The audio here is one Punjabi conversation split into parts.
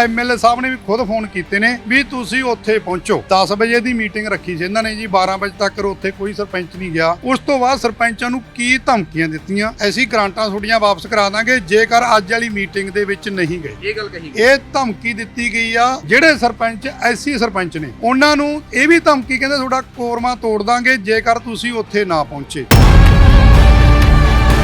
ਐਮਐਲਏ ਸਾਹਿਬ ਨੇ ਵੀ ਖੁਦ ਫੋਨ ਕੀਤੇ ਨੇ ਵੀ ਤੁਸੀਂ ਉੱਥੇ ਪਹੁੰਚੋ। 10 ਵਜੇ ਦੀ ਮੀਟਿੰਗ ਰੱਖੀ ਸੀ ਇਹਨਾਂ ਨੇ ਜੀ 12 ਵਜੇ ਤੱਕ ਉੱਥੇ ਕੋਈ ਸਰਪੰਚ ਨਹੀਂ ਗਿਆ। ਉਸ ਤੋਂ ਬਾਅਦ ਸਰਪੰਚਾਂ ਨੂੰ ਕੀ ਧਮਕੀਆਂ ਦਿੱਤੀਆਂ? ਅਸੀਂ ਗ੍ਰਾਂਟਾਂ ਤੁਹਾਡੀਆਂ ਵਾਪਸ ਕਰਾ ਦਾਂਗੇ ਜੇਕਰ ਅੱਜ ਵਾਲੀ ਮੀਟਿੰਗ ਦੇ ਵਿੱਚ ਨਹੀਂ ਗਏ। ਇਹ ਗੱਲ ਕਹੀ ਇਹ ਧਮਕੀ ਦਿੱਤੀ ਗਈ ਆ। ਜਿਹੜੇ ਸਰਪੰਚ ਐਸੀ ਸਰਪੰਚ ਨੇ ਉਹਨਾਂ ਨੂੰ ਇਹ ਵੀ ਧਮਕੀ ਕਹਿੰਦੇ ਤੁਹਾਡਾ ਕੋਰਮਾ ਤੋੜ ਦਾਂਗੇ ਜੇਕਰ ਤੁਸੀਂ ਉੱਥੇ ਨਾ ਪਹੁੰਚੇ।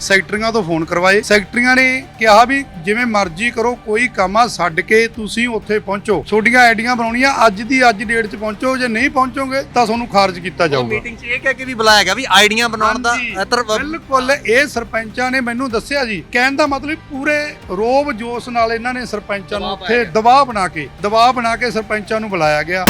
ਸੈਕਟਰੀਆਂ ਤੋਂ ਫੋਨ ਕਰਵਾਏ। ਸੈਕਟਰੀਆਂ ਨੇ ਕਿਹਾ ਵੀ ਜਿਵੇਂ ਮਰਜ਼ੀ ਕਰੋ ਕੋਈ ਕੰਮ ਆ ਛੱਡ ਕੇ ਤੁਸੀਂ ਉੱਥੇ ਪਹੁੰਚੋ। ਤੁਹਾਡੀਆਂ ਆਈਡੀਆਂ ਬਣਾਉਣੀਆਂ ਅੱਜ ਦੀ ਅੱਜ ਡੇਟ 'ਚ ਪਹੁੰਚੋ ਜੇ ਨਹੀਂ ਪਹੁੰਚੋਗੇ ਤਾਂ ਤੁਹਾਨੂੰ ਖਾਰਜ ਕੀਤਾ ਜਾਊਗਾ। ਮੀਟਿੰਗ 'ਚ ਇਹ ਕਹਿ ਕੇ ਵੀ ਬੁਲਾਇਆ ਗਿਆ ਵੀ ਆਈਡੀਆਂ ਬਣਾਉਣ ਦਾ ਇਤਰ ਬਿਲਕੁਲ ਇਹ ਸਰਪੰਚਾਂ ਨੇ ਮੈਨੂੰ ਦੱਸਿਆ ਜੀ। ਕਹਿਣ ਦਾ ਮਤਲਬ ਪੂਰੇ ਰੋਬ ਜੋਸ਼ ਨਾਲ ਇਹਨਾਂ ਨੇ ਸਰਪੰਚਾਂ ਨੂੰ ਉੱਥੇ। ਦਬਾਅ ਬਣਾ ਕੇ ਦਬਾਅ ਬਣਾ ਕੇ ਸਰਪੰਚਾਂ ਨੂੰ ਬੁਲਾਇਆ ਗਿਆ।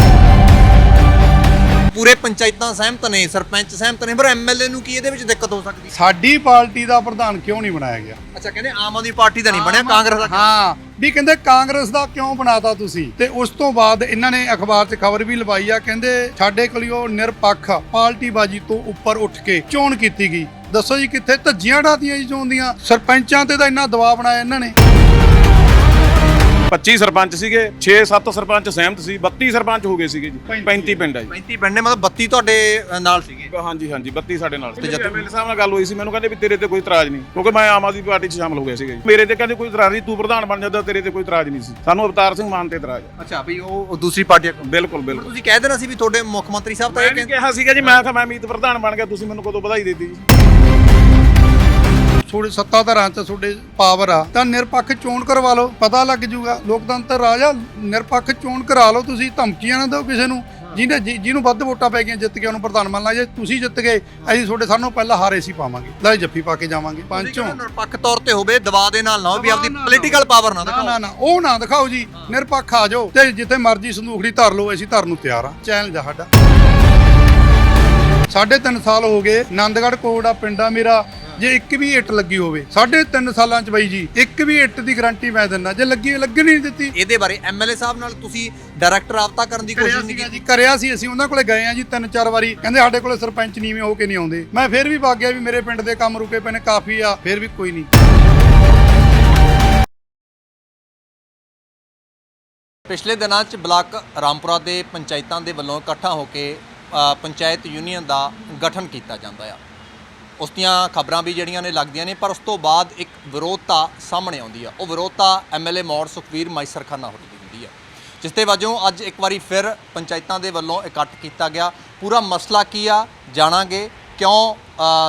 ਪੂਰੇ ਪੰਚਾਇਤਾਂ ਸਹਿਮਤ ਨੇ ਸਰਪੰਚ ਸਹਿਮਤ ਨੇ ਪਰ ਐਮਐਲਏ ਨੂੰ ਕੀ ਇਹਦੇ ਵਿੱਚ ਦਿੱਕਤ ਹੋ ਸਕਦੀ? ਸਾਡੀ ਪਾਰਟੀ ਦਾ ਪ੍ਰਧਾਨ ਕਿਉਂ ਨਹੀਂ ਬਣਾਇਆ ਗਿਆ? ਅੱਛਾ ਕਹਿੰਦੇ ਆਮ ਆਦਮੀ ਪਾਰਟੀ ਦਾ ਨਹੀਂ ਬਣਿਆ ਕਾਂਗਰਸ ਦਾ ਹਾਂ ਵੀ ਕਹਿੰਦੇ ਕਾਂਗਰਸ ਦਾ ਕਿਉਂ ਬਣਾਤਾ ਤੁਸੀਂ? ਤੇ ਉਸ ਤੋਂ ਬਾਅਦ ਇਹਨਾਂ ਨੇ ਅਖਬਾਰ 'ਚ ਖਬਰ ਵੀ ਲਵਾਈ ਆ ਕਹਿੰਦੇ ਸਾਡੇ ਕੋਲਿਓ ਨਿਰਪੱਖ ਪਾਰਟੀਬਾਜੀ ਤੋਂ ਉੱਪਰ ਉੱਠ ਕੇ ਚੋਣ ਕੀਤੀ ਗਈ। ਦੱਸੋ ਜੀ ਕਿੱਥੇ ਧੱਜੀਆਂ ਢਾਦੀਆਂ ਜੀ ਚੋਣ ਦੀਆਂ? ਸਰਪੰਚਾਂ ਤੇ ਤਾਂ ਇੰਨਾ ਦਬਾਅ ਬਣਾਇਆ ਇਹਨਾਂ ਨੇ। 25 ਸਰਪੰਚ ਸੀਗੇ 6-7 ਸਰਪੰਚ ਸਹਿਮਤ ਸੀ 32 ਸਰਪੰਚ ਹੋ ਗਏ ਸੀਗੇ ਜੀ 35 ਪਿੰਡ ਆ ਜੀ। 35 ਪਿੰਡ ਨੇ ਮਤਲਬ 32 ਤੁਹਾਡੇ ਨਾਲ ਸੀਗੇ। ਹਾਂਜੀ ਹਾਂਜੀ 32 ਸਾਡੇ ਨਾਲ ਤੇ ਜਦ- ਐਮਐਲਏ ਸਾਹਿਬ ਨਾਲ ਗੱਲ ਹੋਈ ਸੀ ਮੈਨੂੰ ਕਹਿੰਦੇ ਵੀ ਤੇਰੇ ਤੇ ਕੋਈ ਇਤਰਾਜ਼ ਨਹੀਂ ਕਿਉਂਕਿ ਮੈਂ ਆਮ ਆਦਮੀ ਪਾਰਟੀ 'ਚ ਸ਼ਾਮਲ ਹੋ ਗਿਆ ਸੀਗਾ ਜੀ। ਮੇਰੇ ਤੇ ਕਹਿੰਦੇ ਕੋਈ ਇਤਰਾਜ਼ ਨਹੀਂ ਤੂੰ ਪ੍ਰਧਾਨ ਬਣ ਜਾਂਦਾ ਤੇਰੇ ਤੇ ਕੋਈ ਇਤਰਾਜ਼ ਨਹੀਂ ਸੀ। ਸਾਨੂੰ ਅਵਤਾਰ ਸਿੰਘ ਮਾਨ ਤੇ ਇਤਰਾਜ਼ ਹੈ। ਅੱਛਾ ਵੀ ਉਹ ਦੂਸਰੀ ਪਾਰਟੀ ਆ। ਬਿਲਕੁਲ ਬਿਲਕੁਲ। ਤੁਸੀਂ ਕਹਿ ਦੇਣਾ ਸੀ ਵੀ ਤੁਹਾਡੇ ਮੁੱਖ ਮੰਤਰੀ ਸਾਹਿਬ ਤਾਂ ਇਹ ਕਿਹਾ ਸੀਗਾ ਜੀ ਮੈਂ ਕਿਹਾ ਮੈਂ ਮੀਤ ਪ੍ਰਧਾਨ ਬਣ ਗਿਆ ਤੁਸੀਂ ਮੈਨੂੰ ਕਦੋਂ ਵਧਾਈ ਦਿੱਤੀ ਜੀ? ਤੁਹਾਡੇ ਸੱਤਾਧਾਰਾਂ 'ਚ ਤੁਹਾਡੇ ਪਾਵਰ ਆ। ਤਾਂ ਨਿਰਪੱਖ ਚੋਣ ਕਰਵਾ ਲਓ ਪਤਾ ਲੱਗ ਜੂਗਾ। ਲੋਕਤੰਤਰ ਰਾਜ ਆ ਨਿਰਪੱਖ ਚੋਣ ਕਰਾ ਲਓ ਤੁਸੀਂ ਧਮਕੀਆਂ ਨਾ ਦਿਓ ਕਿਸੇ ਨੂੰ। ਜਿਹਨੇ ਜਿਹਨੂੰ ਵੱਧ ਵੋਟਾਂ ਪੈ ਗਈਆਂ ਜਿੱਤ ਕੇ ਉਹਨੂੰ ਪ੍ਰਧਾਨ ਮੰਨ ਲਾ ਜੇ ਤੁਸੀਂ ਜਿੱਤ ਗਏ ਅਸੀਂ ਤੁਹਾਡੇ ਸਾਨੂੰ ਪਹਿਲਾਂ ਹਾਰੇ ਸੀ ਪਾਵਾਂਗੇ। ਲੈ ਜੱਫੀ ਪਾ ਕੇ ਜਾਵਾਂਗੇ। ਪੰਚੋਂ ਨਿਰਪੱਖ ਤੌਰ ਤੇ ਹੋਵੇ ਦਬਾਅ ਦੇ ਨਾਲ ਨਾ ਵੀ ਆਪਦੀ ਪੋਲੀਟੀਕਲ ਪਾਵਰ ਨਾ ਨਾ ਦਿਖਾਓ। ਨਾ ਨਾ ਉਹ ਨਾ ਦਿਖਾਓ ਜੀ। ਨਿਰਪੱਖ ਆ ਜਾਓ ਤੇ ਜਿੱਥੇ ਮਰਜ਼ੀ ਸੰਦੂਖੜੀ ਧਰ ਲਓ ਅਸੀਂ ਧਰਨ ਨੂੰ ਤਿਆਰ ਆ। ਚੈਲੰਜ ਆ ਸਾਡਾ। ਸਾਢੇ ਤਿੰਨ ਸਾਲ ਹੋ ਗਏ ਆਨੰਦਗੜ੍ਹ ਕੋਟ ਆ ਪਿੰਡਾ ਮੇਰਾ। ਜੇ ਇੱਕ ਵੀ ਇੱਟ ਲੱਗੀ ਹੋਵੇ ਸਾਢੇ ਤਿੰਨ ਸਾਲਾਂ ਚ ਬਾਈ ਜੀ ਇੱਕ ਵੀ ਇੱਟ ਦੀ ਗਾਰੰਟੀ ਮੈਂ ਦਿੰਦਾ। ਜੇ ਲੱਗੀ ਲੱਗਣ ਹੀ ਨਹੀਂ ਦਿੱਤੀ। ਇਹਦੇ ਬਾਰੇ ਐਮਐਲਏ ਸਾਹਿਬ ਨਾਲ ਤੁਸੀਂ ਡਾਇਰੈਕਟ ਰਾਬਤਾ ਕਰਨ ਦੀ ਕੋਸ਼ਿਸ਼ ਨਹੀਂ ਕੀਤੀ ਜੀ ਕਰਿਆ ਸੀ ਅਸੀਂ ਉਹਨਾਂ ਕੋਲੇ ਗਏ ਆ ਜੀ ਤਿੰਨ ਚਾਰ ਵਾਰੀ। ਕਹਿੰਦੇ ਸਾਡੇ ਕੋਲੇ ਸਰਪੰਚ ਨੀਵੇਂ ਹੋ ਕੇ ਨਹੀਂ ਆਉਂਦੇ। ਮੈਂ ਫਿਰ ਵੀ ਵਗ ਗਿਆ ਵੀ ਮੇਰੇ ਪਿੰਡ ਦੇ ਕੰਮ ਰੁਕੇ ਪਏ ਨੇ ਕਾਫੀ ਆ ਫਿਰ ਵੀ ਕੋਈ ਨਹੀਂ। ਪਿਛਲੇ ਦਿਨਾਂ 'ਚ ਬਲਾਕ ਰਾਮਪੁਰਾ ਦੇ ਪੰਚਾਇਤਾਂ ਦੇ ਵੱਲੋਂ ਇਕੱਠਾ ਹੋ ਕੇ ਪੰਚਾਇਤ ਯੂਨੀਅਨ ਦਾ ਗਠਨ ਕੀਤਾ ਜਾਂਦਾ ਆ। ਉਸ ਦੀਆਂ ਖਬਰਾਂ ਵੀ ਜਿਹੜੀਆਂ ਨੇ ਲੱਗਦੀਆਂ ਨੇ, ਪਰ ਉਸ ਤੋਂ ਬਾਅਦ ਇੱਕ ਵਿਰੋਧਤਾ ਸਾਹਮਣੇ ਆਉਂਦੀ ਆ। ਉਹ ਵਿਰੋਧਤਾ ਐਮਐਲਏ ਮੌੜ ਸੁਖਵੀਰ ਮਾਈਸਰਖਾਨਾ ਹੋਰੀ ਦੀ ਹੁੰਦੀ ਆ। ਜਿਸ ਦੇ ਵਜੋਂ ਅੱਜ ਇੱਕ ਵਾਰੀ ਫਿਰ ਪੰਚਾਇਤਾਂ ਦੇ ਵੱਲੋਂ ਇਕੱਠ ਕੀਤਾ ਗਿਆ। ਪੂਰਾ ਮਸਲਾ ਕੀ ਆ, ਜਾਣਾਂਗੇ ਕਿਉਂ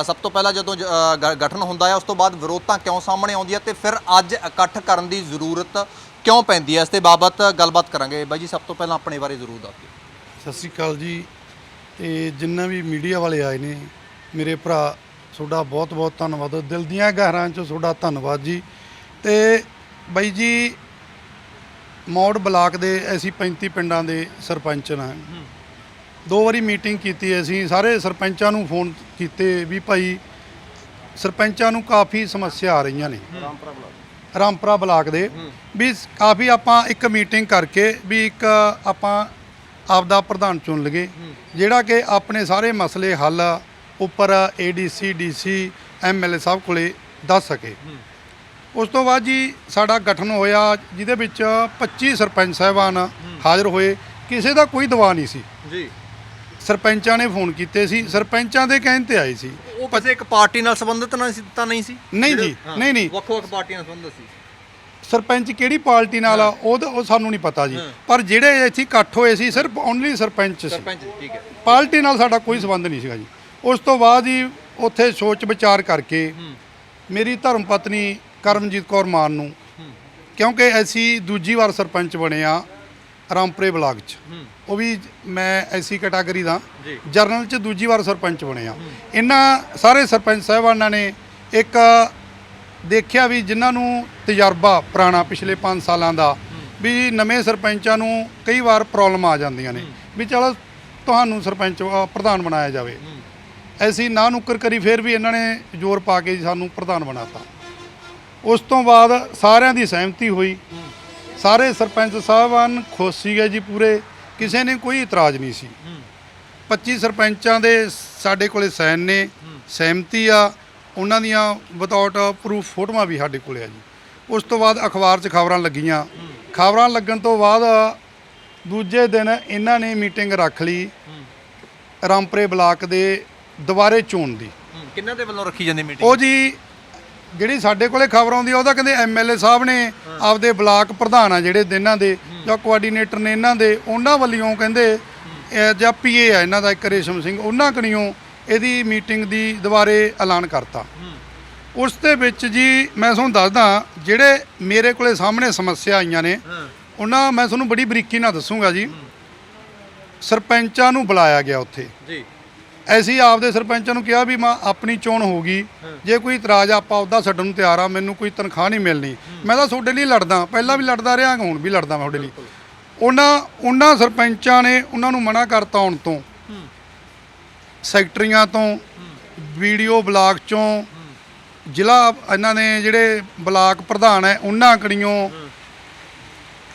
ਸਭ ਤੋਂ ਪਹਿਲਾਂ ਜਦੋਂ ਜ- ਗਠਨ ਹੁੰਦਾ ਹੈ ਉਸ ਤੋਂ ਬਾਅਦ ਵਿਰੋਧਤਾ ਕਿਉਂ ਸਾਹਮਣੇ ਆਉਂਦੀ ਹੈ ਤੇ ਫਿਰ ਅੱਜ ਇਕੱਠ ਕਰਨ ਦੀ ਜ਼ਰੂਰਤ ਕਿਉਂ ਪੈਂਦੀ ਹੈ ਇਸ ਦੇ ਬਾਬਤ ਗੱਲਬਾਤ ਕਰਾਂਗੇ। ਬਾਈ ਜੀ, ਸਭ ਤੋਂ ਪਹਿਲਾਂ ਆਪਣੇ ਬਾਰੇ ਜ਼ਰੂਰ ਦੱਸ ਦਿਓ। ਸਤਿ ਸ੍ਰੀ ਅਕਾਲ ਜੀ। ਤੇ ਜਿੰਨਾ ਵੀ ਮੀਡੀਆ ਵਾਲੇ ਆਏ ਨੇ ਮੇਰੇ ਭਰਾ ਤੁਹਾਡਾ ਬਹੁਤ ਬਹੁਤ ਧੰਨਵਾਦ। ਦਿਲ ਦੀਆਂ ਗਹਿਰਾਂ ਚੋਂ ਤੁਹਾਡਾ ਧੰਨਵਾਦ ਜੀ। ਤੇ ਬਾਈ ਜੀ ਮੌੜ ਬਲਾਕ ਦੇ ਅਸੀਂ 35 ਪਿੰਡਾਂ ਦੇ ਸਰਪੰਚ ਹਾਂ ਦੋ ਵਾਰੀ ਮੀਟਿੰਗ ਕੀਤੀ ਅਸੀਂ ਸਾਰੇ ਸਰਪੰਚਾਂ ਨੂੰ ਫੋਨ ਕੀਤੇ ਵੀ ਭਾਈ ਸਰਪੰਚਾਂ ਨੂੰ ਕਾਫੀ ਸਮੱਸਿਆ ਆ ਰਹੀਆਂ ਨੇ। ਰਾਮਪੁਰਾ ਬਲਾਕ ਦੇ। ਵੀ ਕਾਫੀ ਆਪਾਂ ਇੱਕ ਮੀਟਿੰਗ ਕਰਕੇ ਵੀ ਇੱਕ ਆਪਾਂ ਆਪਦਾ ਪ੍ਰਧਾਨ ਚੁਣ ਲਗੇ ਜਿਹੜਾ ਕਿ ਆਪਣੇ ਸਾਰੇ ਮਸਲੇ ਹੱਲ ਉੱਪਰ ਏਡੀਸੀ ਡੀਸੀ ਐਮਐਲਏ ਸਾਹਿਬ ਕੋਲੇ ਦੱਸ ਸਕੇ। ਉਸ ਤੋਂ ਬਾਅਦ ਜੀ ਸਾਡਾ ਗਠਨ ਹੋਇਆ ਜਿਹਦੇ ਵਿੱਚ 25 ਸਰਪੰਚ ਸਾਹਿਬਾਨ ਹਾਜ਼ਰ ਹੋਏ। ਕਿਸੇ ਦਾ ਕੋਈ ਦਵਾ ਨਹੀਂ ਸੀ। ਜੀ। ਸਰਪੰਚਾਂ ਨੇ ਫੋਨ ਕੀਤੇ ਸੀ। ਸਰਪੰਚਾਂ ਦੇ ਕਹਿਣ ਤੇ ਆਏ ਸੀ। ਉਹ ਕਿਸੇ ਇੱਕ ਪਾਰਟੀ ਨਾਲ ਸੰਬੰਧਿਤ ਨਹੀਂ ਸੀ ਤਾਂ ਨਹੀਂ ਸੀ? ਨਹੀਂ ਜੀ, ਨਹੀਂ, ਨਹੀਂ। ਵੱਖ-ਵੱਖ ਪਾਰਟੀਆਂ ਨਾਲ ਸੰਬੰਧਿਤ ਸੀ। ਸਰਪੰਚ ਕਿਹੜੀ ਪਾਰਟੀ ਨਾਲ ਆ ਉਹ ਤਾਂ- ਉਹ ਸਾਨੂੰ ਨਹੀਂ ਪਤਾ ਜੀ। ਪਰ ਜਿਹੜੇ ਇੱਥੇ ਇਕੱਠ ਹੋਏ ਸੀ ਸਿਰਫ ਓਨਲੀ ਸਰਪੰਚ ਸੀ। ਸਰਪੰਚ ਠੀਕ ਹੈ। ਪਾਰਟੀ ਨਾਲ ਸਾਡਾ ਕੋਈ ਸੰਬੰਧ ਨਹੀਂ ਸੀਗਾ ਜੀ। ਉਸ ਤੋਂ ਬਾਅਦ ਹੀ ਉੱਥੇ ਸੋਚ ਵਿਚਾਰ ਕਰਕੇ ਮੇਰੀ ਧਰਮ ਪਤਨੀ ਕਰਮਜੀਤ ਕੌਰ ਮਾਨ ਨੂੰ ਕਿਉਂਕਿ ਅਸੀਂ ਦੂਜੀ ਵਾਰ ਸਰਪੰਚ ਬਣੇ ਆ ਰਾਮਪੁਰੇ ਬਲਾਕ 'ਚ। ਉਹ ਵੀ ਮੈਂ ਐਸੀ ਕੈਟਾਗਰੀ ਦਾ। ਜਰਨਲ 'ਚ ਦੂਜੀ ਵਾਰ ਸਰਪੰਚ ਬਣੇ ਆ ਇਹਨਾਂ ਸਾਰੇ ਸਰਪੰਚ ਸਾਹਿਬਾਨਾਂ ਨੇ ਇੱਕ ਦੇਖਿਆ ਵੀ ਜਿਨ੍ਹਾਂ ਨੂੰ ਤਜਰਬਾ ਪੁਰਾਣਾ ਪਿਛਲੇ 5 ਸਾਲਾਂ ਦਾ ਵੀ ਨਵੇਂ ਸਰਪੰਚਾਂ ਨੂੰ ਕਈ ਵਾਰ ਪ੍ਰੋਬਲਮ ਆ ਜਾਂਦੀਆਂ ਨੇ ਵੀ ਚਲੋ ਤੁਹਾਨੂੰ ਸਰਪੰਚ ਪ੍ਰਧਾਨ ਬਣਾਇਆ ਜਾਵੇ। ਐਸੀ ਨਾ ਨੁੱਕਰ ਕਰੀ ਫਿਰ ਵੀ ਇਹਨਾਂ ਨੇ ਜ਼ੋਰ ਪਾ ਕੇ ਸਾਨੂੰ ਪ੍ਰਧਾਨ ਬਣਾਤਾ। ਉਸ ਤੋਂ ਬਾਅਦ ਸਾਰਿਆਂ ਦੀ ਸਹਿਮਤੀ ਹੋਈ। ਸਾਰੇ ਸਰਪੰਚ ਸਾਹਿਬਾਨ ਖੁਸ਼ ਸੀਗੇ ਜੀ ਪੂਰੇ ਕਿਸੇ ਨੇ ਕੋਈ ਇਤਰਾਜ਼ ਨਹੀਂ ਸੀ। 25 ਸਰਪੰਚਾਂ ਦੇ ਸਾਡੇ ਕੋਲੇ ਸਾਈਨ ਨੇ ਸਹਿਮਤੀ ਆ ਉਹਨਾਂ ਦੀਆਂ ਵਿਦਆਊਟ ਪ੍ਰੂਫ ਫੋਟੋਆਂ ਵੀ ਸਾਡੇ ਕੋਲੇ ਆ ਜੀ। ਉਸ ਤੋਂ ਬਾਅਦ ਅਖਬਾਰ 'ਚ ਖਬਰਾਂ ਲੱਗੀਆਂ। ਖਬਰਾਂ ਲੱਗਣ ਤੋਂ ਬਾਅਦ ਦੂਜੇ ਦਿਨ ਇਹਨਾਂ ਨੇ ਮੀਟਿੰਗ ਰੱਖ ਲਈ ਰਾਮਪੁਰੇ ਬਲਾਕ ਦੇ ਦੁਬਾਰੇ ਚੋਣ ਦੀ। ਕਿੰਨਾਂ ਦੇ ਵੱਲੋਂ ਰੱਖੀ ਜਾਂਦੀ ਮੀਟਿੰਗ ਉਹ ਜੀ ਜਿਹੜੀ ਸਾਡੇ ਕੋਲੇ ਖਬਰ ਆਉਂਦੀ ਆ ਉਹਦਾ ਕਹਿੰਦੇ ਐਮਐਲਏ ਸਾਹਿਬ ਨੇ ਆਪਦੇ ਬਲਾਕ ਪ੍ਰਧਾਨ ਆ ਜਿਹੜੇ ਇਹਨਾਂ ਦੇ ਜਾਂ ਕੋਆਰਡੀਨੇਟਰ ਨੇ ਇਹਨਾਂ ਦੇ ਉਹਨਾਂ ਵੱਲੋਂ ਕਹਿੰਦੇ ਜਾਂ ਪੀਏ ਆ ਇਹਨਾਂ ਦਾ ਇੱਕ ਰੇਸ਼ਮ ਸਿੰਘ ਉਹਨਾਂ ਕਣੀਓ ਇਹਦੀ ਮੀਟਿੰਗ ਦੀ ਦੁਬਾਰੇ ਐਲਾਨ ਕਰਤਾ। ਉਸ ਦੇ ਵਿੱਚ ਜੀ ਮੈਂ ਤੁਹਾਨੂੰ ਦੱਸਦਾ ਜਿਹੜੇ ਮੇਰੇ ਕੋਲੇ ਸਾਹਮਣੇ ਸਮੱਸਿਆ ਆਈਆਂ ਨੇ ਉਹਨਾਂ ਮੈਂ ਤੁਹਾਨੂੰ ਬੜੀ ਬਰੀਕੀ ਨਾਲ ਦੱਸੂਗਾ ਜੀ। ਸਰਪੰਚਾਂ ਨੂੰ ਬੁਲਾਇਆ ਗਿਆ ਉੱਥੇ। ਜੀ। ਅਸੀਂ ਆਪਦੇ ਸਰਪੰਚਾਂ ਨੂੰ ਕਿਹਾ ਵੀ ਮੈਂ ਆਪਣੀ ਚੋਣ ਹੋਊਗੀ ਜੇ ਕੋਈ ਇਤਰਾਜ਼ ਆਪਾਂ ਉਹਦਾ ਛੱਡਣ ਨੂੰ ਤਿਆਰ ਆ ਮੈਨੂੰ ਕੋਈ ਤਨਖਾਹ ਨਹੀਂ ਮਿਲਣੀ। ਮੈਂ ਤਾਂ ਤੁਹਾਡੇ ਲਈ ਲੜਦਾ ਪਹਿਲਾਂ ਵੀ ਲੜਦਾ ਰਿਹਾ ਹੁਣ ਵੀ ਲੜਦਾ ਮੈਂ ਤੁਹਾਡੇ ਲਈ। ਉਹਨਾਂ ਉਹਨਾਂ ਸਰਪੰਚਾਂ ਨੇ ਉਹਨਾਂ ਨੂੰ ਮਨਾ ਕਰਤਾ ਆਉਣ ਤੋਂ। ਸੈਕਟਰੀਆਂ ਤੋਂ, ਵੀਡੀਓ ਬਲਾਕ ਚੋਂ, ਜ਼ਿਲ੍ਹਾ ਇਹਨਾਂ ਨੇ ਜਿਹੜੇ ਬਲਾਕ ਪ੍ਰਧਾਨ ਹੈ, ਉਹਨਾਂ ਕਣੀਓ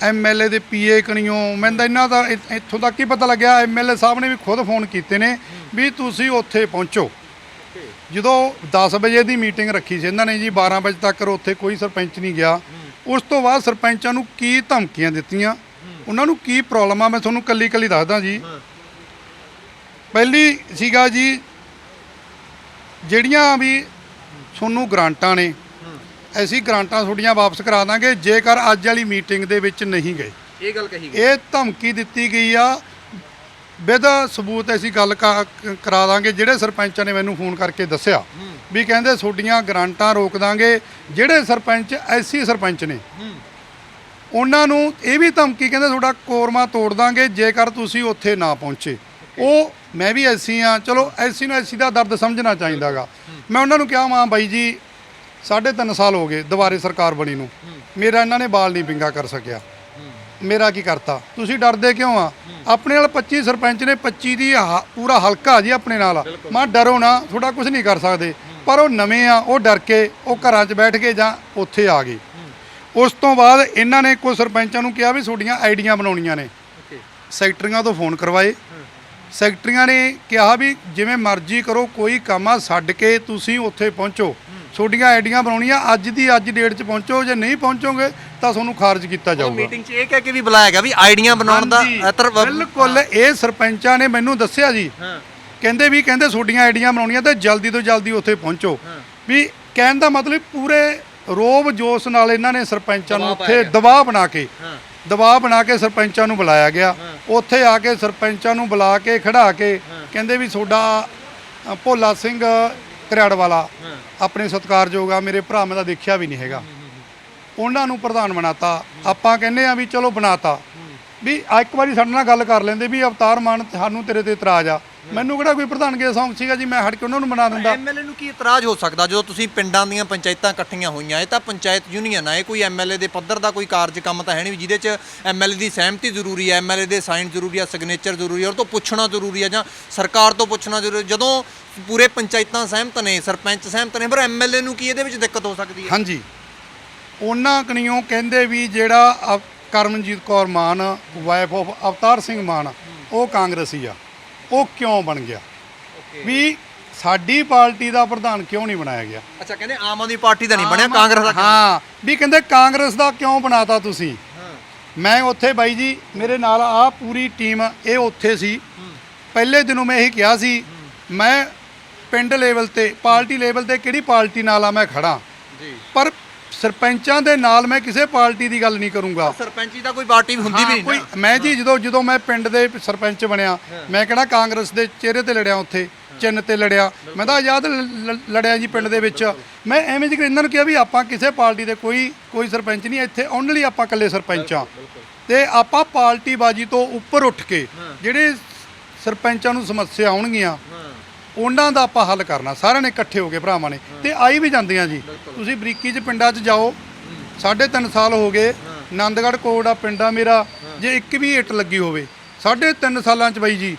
ਐਮਐਲਏ ਦੇ ਪੀਏ ਕਣੀਓ, ਮੈਨੂੰ ਇਹਨਾਂ ਦਾ ਇੱਥੋਂ ਤੱਕ ਹੀ ਪਤਾ ਲੱਗਿਆ ਐਮਐਲਏ ਸਾਹਿਬ ਨੇ ਵੀ ਖੁਦ ਫੋਨ ਕੀਤੇ ਨੇ ਵੀ ਤੁਸੀਂ ਉੱਥੇ ਪਹੁੰਚੋ। ਜਦੋਂ 10 ਵਜੇ ਦੀ ਮੀਟਿੰਗ ਰੱਖੀ ਸੀ ਇਹਨਾਂ ਨੇ ਜੀ 12 ਵਜੇ ਤੱਕ ਉੱਥੇ ਕੋਈ ਸਰਪੰਚ ਨਹੀਂ ਗਿਆ। ਉਸ ਤੋਂ ਬਾਅਦ ਸਰਪੰਚਾਂ ਨੂੰ ਕੀ ਧਮਕੀਆਂ ਦਿੱਤੀਆਂ? ਉਹਨਾਂ ਨੂੰ ਕੀ ਪ੍ਰੋਬਲਮ? ਆ ਮੈਂ ਤੁਹਾਨੂੰ ਕੱਲੀ ਕੱਲੀ ਦੱਸਦਾ ਜੀ। ਪਹਿਲੀ ਸੀਗਾ ਜੀ ਜਿਹੜੀਆਂ ਵੀ ਤੁਹਾਨੂੰ ਗ੍ਰਾਂਟਾਂ ਨੇ ਅਸੀਂ ਗ੍ਰਾਂਟਾਂ ਤੁਹਾਡੀਆਂ ਵਾਪਸ ਕਰਾ ਦਾਂਗੇ ਜੇਕਰ ਅੱਜ ਵਾਲੀ ਮੀਟਿੰਗ ਦੇ ਵਿੱਚ ਨਹੀਂ ਗਏ। ਇਹ ਗੱਲ ਕਹੀ ਗਈ। ਇਹ ਧਮਕੀ ਦਿੱਤੀ ਗਈ ਆ ਵਿਦ ਸਬੂਤ ਅਸੀਂ ਗੱਲ ਕਰਾ ਦਾਂਗੇ ਜਿਹੜੇ ਸਰਪੰਚਾਂ ਨੇ ਮੈਨੂੰ ਫੋਨ ਕਰਕੇ ਦੱਸਿਆ ਵੀ ਕਹਿੰਦੇ ਤੁਹਾਡੀਆਂ ਗ੍ਰਾਂਟਾਂ ਰੋਕ ਦਾਂਗੇ ਜਿਹੜੇ ਸਰਪੰਚ ਐਸੀ ਸਰਪੰਚ ਨੇ ਉਹਨਾਂ ਨੂੰ ਇਹ ਵੀ ਧਮਕੀ ਕਹਿੰਦੇ ਤੁਹਾਡਾ ਕੋਰਮਾ ਤੋੜ ਦਾਂਗੇ ਜੇਕਰ ਤੁਸੀਂ ਉੱਥੇ ਨਾ ਪਹੁੰਚੇ। ਉਹ ਮੈਂ ਵੀ ਐਸੀ ਆ ਚਲੋ ਐਸੀ ਨੂੰ ਐਸੀ ਦਾ ਦਰਦ ਸਮਝਣਾ ਚਾਹੀਦਾਗਾ। ਮੈਂ ਉਹਨਾਂ ਨੂੰ ਕਿਹਾ ਮਾਂ ਬਾਈ ਜੀ ਸਾਢੇ ਤਿੰਨ ਸਾਲ ਹੋ ਗਏ ਦੁਬਾਰੇ ਸਰਕਾਰ ਬਣੀ ਨੂੰ। ਮੇਰਾ ਇਹਨਾਂ ਨੇ ਬਾਲ ਨਹੀਂ ਪਿੰਗਾ ਕਰ ਸਕਿਆ। ਮੇਰਾ ਕੀ ਕਰਤਾ? ਤੁਸੀਂ ਡਰਦੇ ਕਿਉਂ ਆ? ਆਪਣੇ ਨਾਲ 25 ਸਰਪੰਚ ਨੇ 25 ਦੀ ਪੂਰਾ ਹਲਕਾ ਜੀ ਆਪਣੇ ਨਾਲ। ਮੈਂ ਡਰੋ ਨਾ ਤੁਹਾਡਾ ਕੁਝ ਨਹੀਂ ਕਰ ਸਕਦੇ। ਪਰ ਉਹ ਨਵੇਂ ਆ ਉਹ ਡਰ ਕੇ ਉਹ ਘਰਾਂ 'ਚ ਬੈਠ ਕੇ ਜਾਂ ਉੱਥੇ ਆ ਗਏ। ਉਸ ਤੋਂ ਬਾਅਦ ਇਹਨਾਂ ਨੇ ਕੋਈ ਸਰਪੰਚਾਂ ਨੂੰ ਕਿਹਾ ਵੀ ਤੁਹਾਡੀਆਂ ਆਈਡੀਆਂ ਬਣਾਉਣੀਆਂ ਨੇ। ਸੈਕਟਰੀਆਂ ਤੋਂ ਫੋਨ ਕਰਵਾਏ। ਸੈਕਟਰੀਆਂ ਨੇ ਕਿਹਾ ਵੀ ਜਿਵੇਂ ਮਰਜ਼ੀ ਕਰੋ ਕੋਈ ਕੰਮ ਆ ਛੱਡ ਕੇ ਤੁਸੀਂ ਉੱਥੇ ਪਹੁੰਚੋ। ਤੁਹਾਡੀਆਂ ਆਈਡੀਆਂ ਬਣਾਉਣੀਆਂ ਅੱਜ ਦੀ ਅੱਜ ਡੇਟ 'ਚ ਪਹੁੰਚੋ ਜੇ ਨਹੀਂ ਪਹੁੰਚੋਗੇ ਤਾਂ ਤੁਹਾਨੂੰ ਖਾਰਜ ਕੀਤਾ ਜਾਊਗਾ। ਮੀਟਿੰਗ 'ਚ ਇਹ ਕਹਿ ਕੇ ਵੀ ਬੁਲਾਇਆ ਗਿਆ ਵੀ ਆਈਡੀਆਂ ਬਣਾਉਣ ਦਾ ਬਿਲਕੁਲ ਇਹ ਸਰਪੰਚਾਂ ਨੇ ਮੈਨੂੰ ਦੱਸਿਆ ਜੀ। ਕਹਿੰਦੇ ਵੀ ਕਹਿੰਦੇ ਤੁਹਾਡੀਆਂ ਆਈਡੀਆਂ ਬਣਾਉਣੀਆਂ ਤੇ ਜਲਦੀ ਤੋਂ ਜਲਦੀ ਉੱਥੇ ਪਹੁੰਚੋ। ਵੀ ਕਹਿਣ ਦਾ ਮਤਲਬ ਪੂਰੇ ਰੋਬ ਜੋਸ਼ ਨਾਲ ਇਹਨਾਂ ਨੇ ਸਰਪੰਚਾਂ ਨੂੰ ਉੱਥੇ ਦਬਾਅ ਬਣਾ ਕੇ ਦਬਾਅ ਬਣਾ ਕੇ ਸਰਪੰਚਾਂ ਨੂੰ ਬੁਲਾਇਆ ਗਿਆ। ਉੱਥੇ ਆ ਕੇ ਸਰਪੰਚਾਂ ਨੂੰ ਬੁਲਾ ਕੇ ਖੜਾ ਕੇ ਕਹਿੰਦੇ ਵੀ ਤੁਹਾਡਾ ਭੋਲਾ ਸਿੰਘ ਕਰਿਆੜ ਵਾਲਾ ਆਪਣੇ ਸਤਿਕਾਰਯੋਗ ਆ ਮੇਰੇ ਭਰਾ ਮੈਂ ਤਾਂ ਦੇਖਿਆ ਵੀ ਨਹੀਂ ਹੈਗਾ। ਉਹਨਾਂ ਨੂੰ ਪ੍ਰਧਾਨ ਬਣਾਤਾ। ਆਪਾਂ ਕਹਿੰਦੇ ਆ ਵੀ ਚਲੋ ਬਣਾਤਾ। ਵੀ ਆ ਇੱਕ ਵਾਰੀ ਸਾਡੇ ਨਾਲ ਗੱਲ ਕਰ ਲੈਂਦੇ ਵੀ ਅਵਤਾਰ ਮਾਨ ਸਾਨੂੰ ਤੇਰੇ ਤੇ ਇਤਰਾਜ਼ ਆ। ਮੈਨੂੰ ਕਿਹੜਾ ਕੋਈ ਪ੍ਰਧਾਨਗੀ ਦਾ ਸੌਂਕ ਸੀਗਾ ਜੀ ਮੈਂ ਹਟ ਕੇ ਉਹਨਾਂ ਨੂੰ ਬਣਾ ਦਿੰਦਾ। ਐਮਐਲਏ ਨੂੰ ਕੀ ਇਤਰਾਜ਼ ਹੋ ਸਕਦਾ? ਜਦੋਂ ਤੁਸੀਂ ਪਿੰਡਾਂ ਦੀਆਂ ਪੰਚਾਇਤਾਂ ਇਕੱਠੀਆਂ ਹੋਈਆਂ ਇਹ ਤਾਂ ਪੰਚਾਇਤ ਯੂਨੀਅਨ ਆ ਇਹ ਕੋਈ ਐਮਐਲਏ ਦੇ ਪੱਧਰ ਦਾ ਕੋਈ ਕਾਰਜ ਕੰਮ ਤਾਂ ਹੈ ਨਹੀਂ ਜਿਹਦੇ 'ਚ ਐਮਐਲਏ ਦੀ ਸਹਿਮਤੀ ਜ਼ਰੂਰੀ ਹੈ ਐਮਐਲਏ ਦੇ ਸਾਈਨ ਜ਼ਰੂਰੀ ਆ ਸਿਗਨੇਚਰ ਜ਼ਰੂਰੀ ਹੈ ਉਹ ਤੋਂ ਪੁੱਛਣਾ ਜ਼ਰੂਰੀ ਹੈ ਜਾਂ ਸਰਕਾਰ ਤੋਂ ਪੁੱਛਣਾ ਜ਼ਰੂਰੀ ਜਦੋਂ ਪੂਰੇ ਪੰਚਾਇਤਾਂ ਸਹਿਮਤ ਨੇ ਸਰਪੰਚ ਸਹਿਮਤ ਨੇ ਪਰ ਐਮਐਲਏ ਨੂੰ ਕੀ ਇਹਦੇ ਵਿੱਚ ਦਿੱਕਤ ਹੋ ਸਕਦੀ ਹੈ? ਹਾਂਜੀ। ਉਹਨਾਂ ਕਣੀਓ ਕਹਿੰਦੇ ਵੀ ਜਿਹੜਾ ਕਰਮਜੀਤ ਕੌਰ ਮਾਨ ਵਾਈਫ ਆਫ ਅਵਤਾਰ ਸਿੰਘ ਮਾਨ ਉਹ ਕਾਂਗਰਸੀ ਆ। ਉਹ ਕਿਉਂ ਬਣ ਗਿਆ? ਵੀ ਸਾਡੀ ਪਾਰਟੀ ਦਾ ਪ੍ਰਧਾਨ ਕਿਉਂ ਨਹੀਂ ਬਣਾਇਆ ਗਿਆ? ਅੱਛਾ ਕਹਿੰਦੇ ਆਮ ਆਦਮੀ ਪਾਰਟੀ ਦਾ ਨਹੀਂ ਬਣਿਆ ਕਾਂਗਰਸ ਦਾ ਹਾਂ ਵੀ ਕਹਿੰਦੇ ਕਾਂਗਰਸ ਦਾ ਕਿਉਂ ਬਣਾਤਾ ਤੁਸੀਂ? ਮੈਂ ਉੱਥੇ ਬਾਈ ਜੀ ਮੇਰੇ ਨਾਲ ਆ ਪੂਰੀ ਟੀਮ ਇਹ ਉੱਥੇ ਸੀ। ਪਹਿਲੇ ਦਿਨੋਂ ਮੈਂ ਇਹ ਕਿਹਾ ਸੀ ਮੈਂ ਪਿੰਡ ਲੈਵਲ ਤੇ ਪਾਰਟੀ ਲੈਵਲ ਤੇ ਕਿਹੜੀ ਪਾਰਟੀ ਨਾਲ ਆ ਮੈਂ ਖੜਾ ਪਰ ਸਰਪੰਚਾਂ ਦੇ ਨਾਲ ਮੈਂ ਕਿਸੇ ਪਾਰਟੀ ਦੀ ਗੱਲ ਨਹੀਂ ਕਰੂੰਗਾ। ਸਰਪੰਚੀ ਦਾ ਕੋਈ ਪਾਰਟੀ ਵੀ ਹੁੰਦੀ ਵੀ ਨਹੀਂ। ਕੋਈ ਨਾ। ਮੈਂ ਜੀ ਜਦੋਂ ਜਦੋਂ ਮੈਂ ਪਿੰਡ ਦੇ ਸਰਪੰਚ ਬਣਿਆ ਮੈਂ ਕਿਹੜਾ ਕਾਂਗਰਸ ਦੇ ਚਿਹਰੇ ਤੇ ਲੜਿਆ ਉੱਥੇ ਚਿੰਨ ਤੇ ਲੜਿਆ। ਮੈਂ ਤਾਂ ਆਜ਼ਾਦ ਲ- ਲ- ਲੜਿਆ ਜੀ ਪਿੰਡ ਦੇ ਵਿੱਚ। ਮੈਂ ਐਵੇਂ ਜੀ ਇਹਨਾਂ ਨੂੰ ਕਿਹਾ ਵੀ ਆਪਾਂ ਕਿਸੇ ਪਾਰਟੀ ਦੇ ਕੋਈ ਕੋਈ ਸਰਪੰਚ ਨਹੀਂ ਇੱਥੇ ਓਨਲੀ ਆਪਾਂ ਇਕੱਲੇ ਸਰਪੰਚ ਆ ਤੇ ਆਪਾਂ ਪਾਰਟੀ ਬਾਜੀ ਤੋਂ ਉੱਪਰ ਉੱਠ ਕੇ ਜਿਹੜੇ ਸਰਪੰਚਾਂ ਨੂੰ ਸਮੱਸਿਆ ਆਉਣਗੀਆਂ ਉਹਨਾਂ ਦਾ ਆਪਾਂ ਹੱਲ ਕਰਨਾ ਸਾਰਿਆਂ ਨੇ ਇਕੱਠੇ ਹੋ ਕੇ ਭਰਾਵਾਂ ਨੇ। ਤੇ ਆਈ ਵੀ ਜਾਂਦੀਆਂ ਜੀ। ਤੁਸੀਂ ਬਰੀਕੀ 'ਚ ਪਿੰਡਾਂ 'ਚ ਜਾਓ। ਸਾਢੇ ਤਿੰਨ ਸਾਲ ਹੋ ਗਏ। ਆਨੰਦਗੜ੍ਹ ਕੋਟ ਆ ਪਿੰਡ ਮੇਰਾ। ਜੇ ਇੱਕ ਵੀ ਇੱਟ ਲੱਗੀ ਹੋਵੇ ਸਾਢੇ ਤਿੰਨ ਸਾਲਾਂ 'ਚ ਬਾਈ ਜੀ।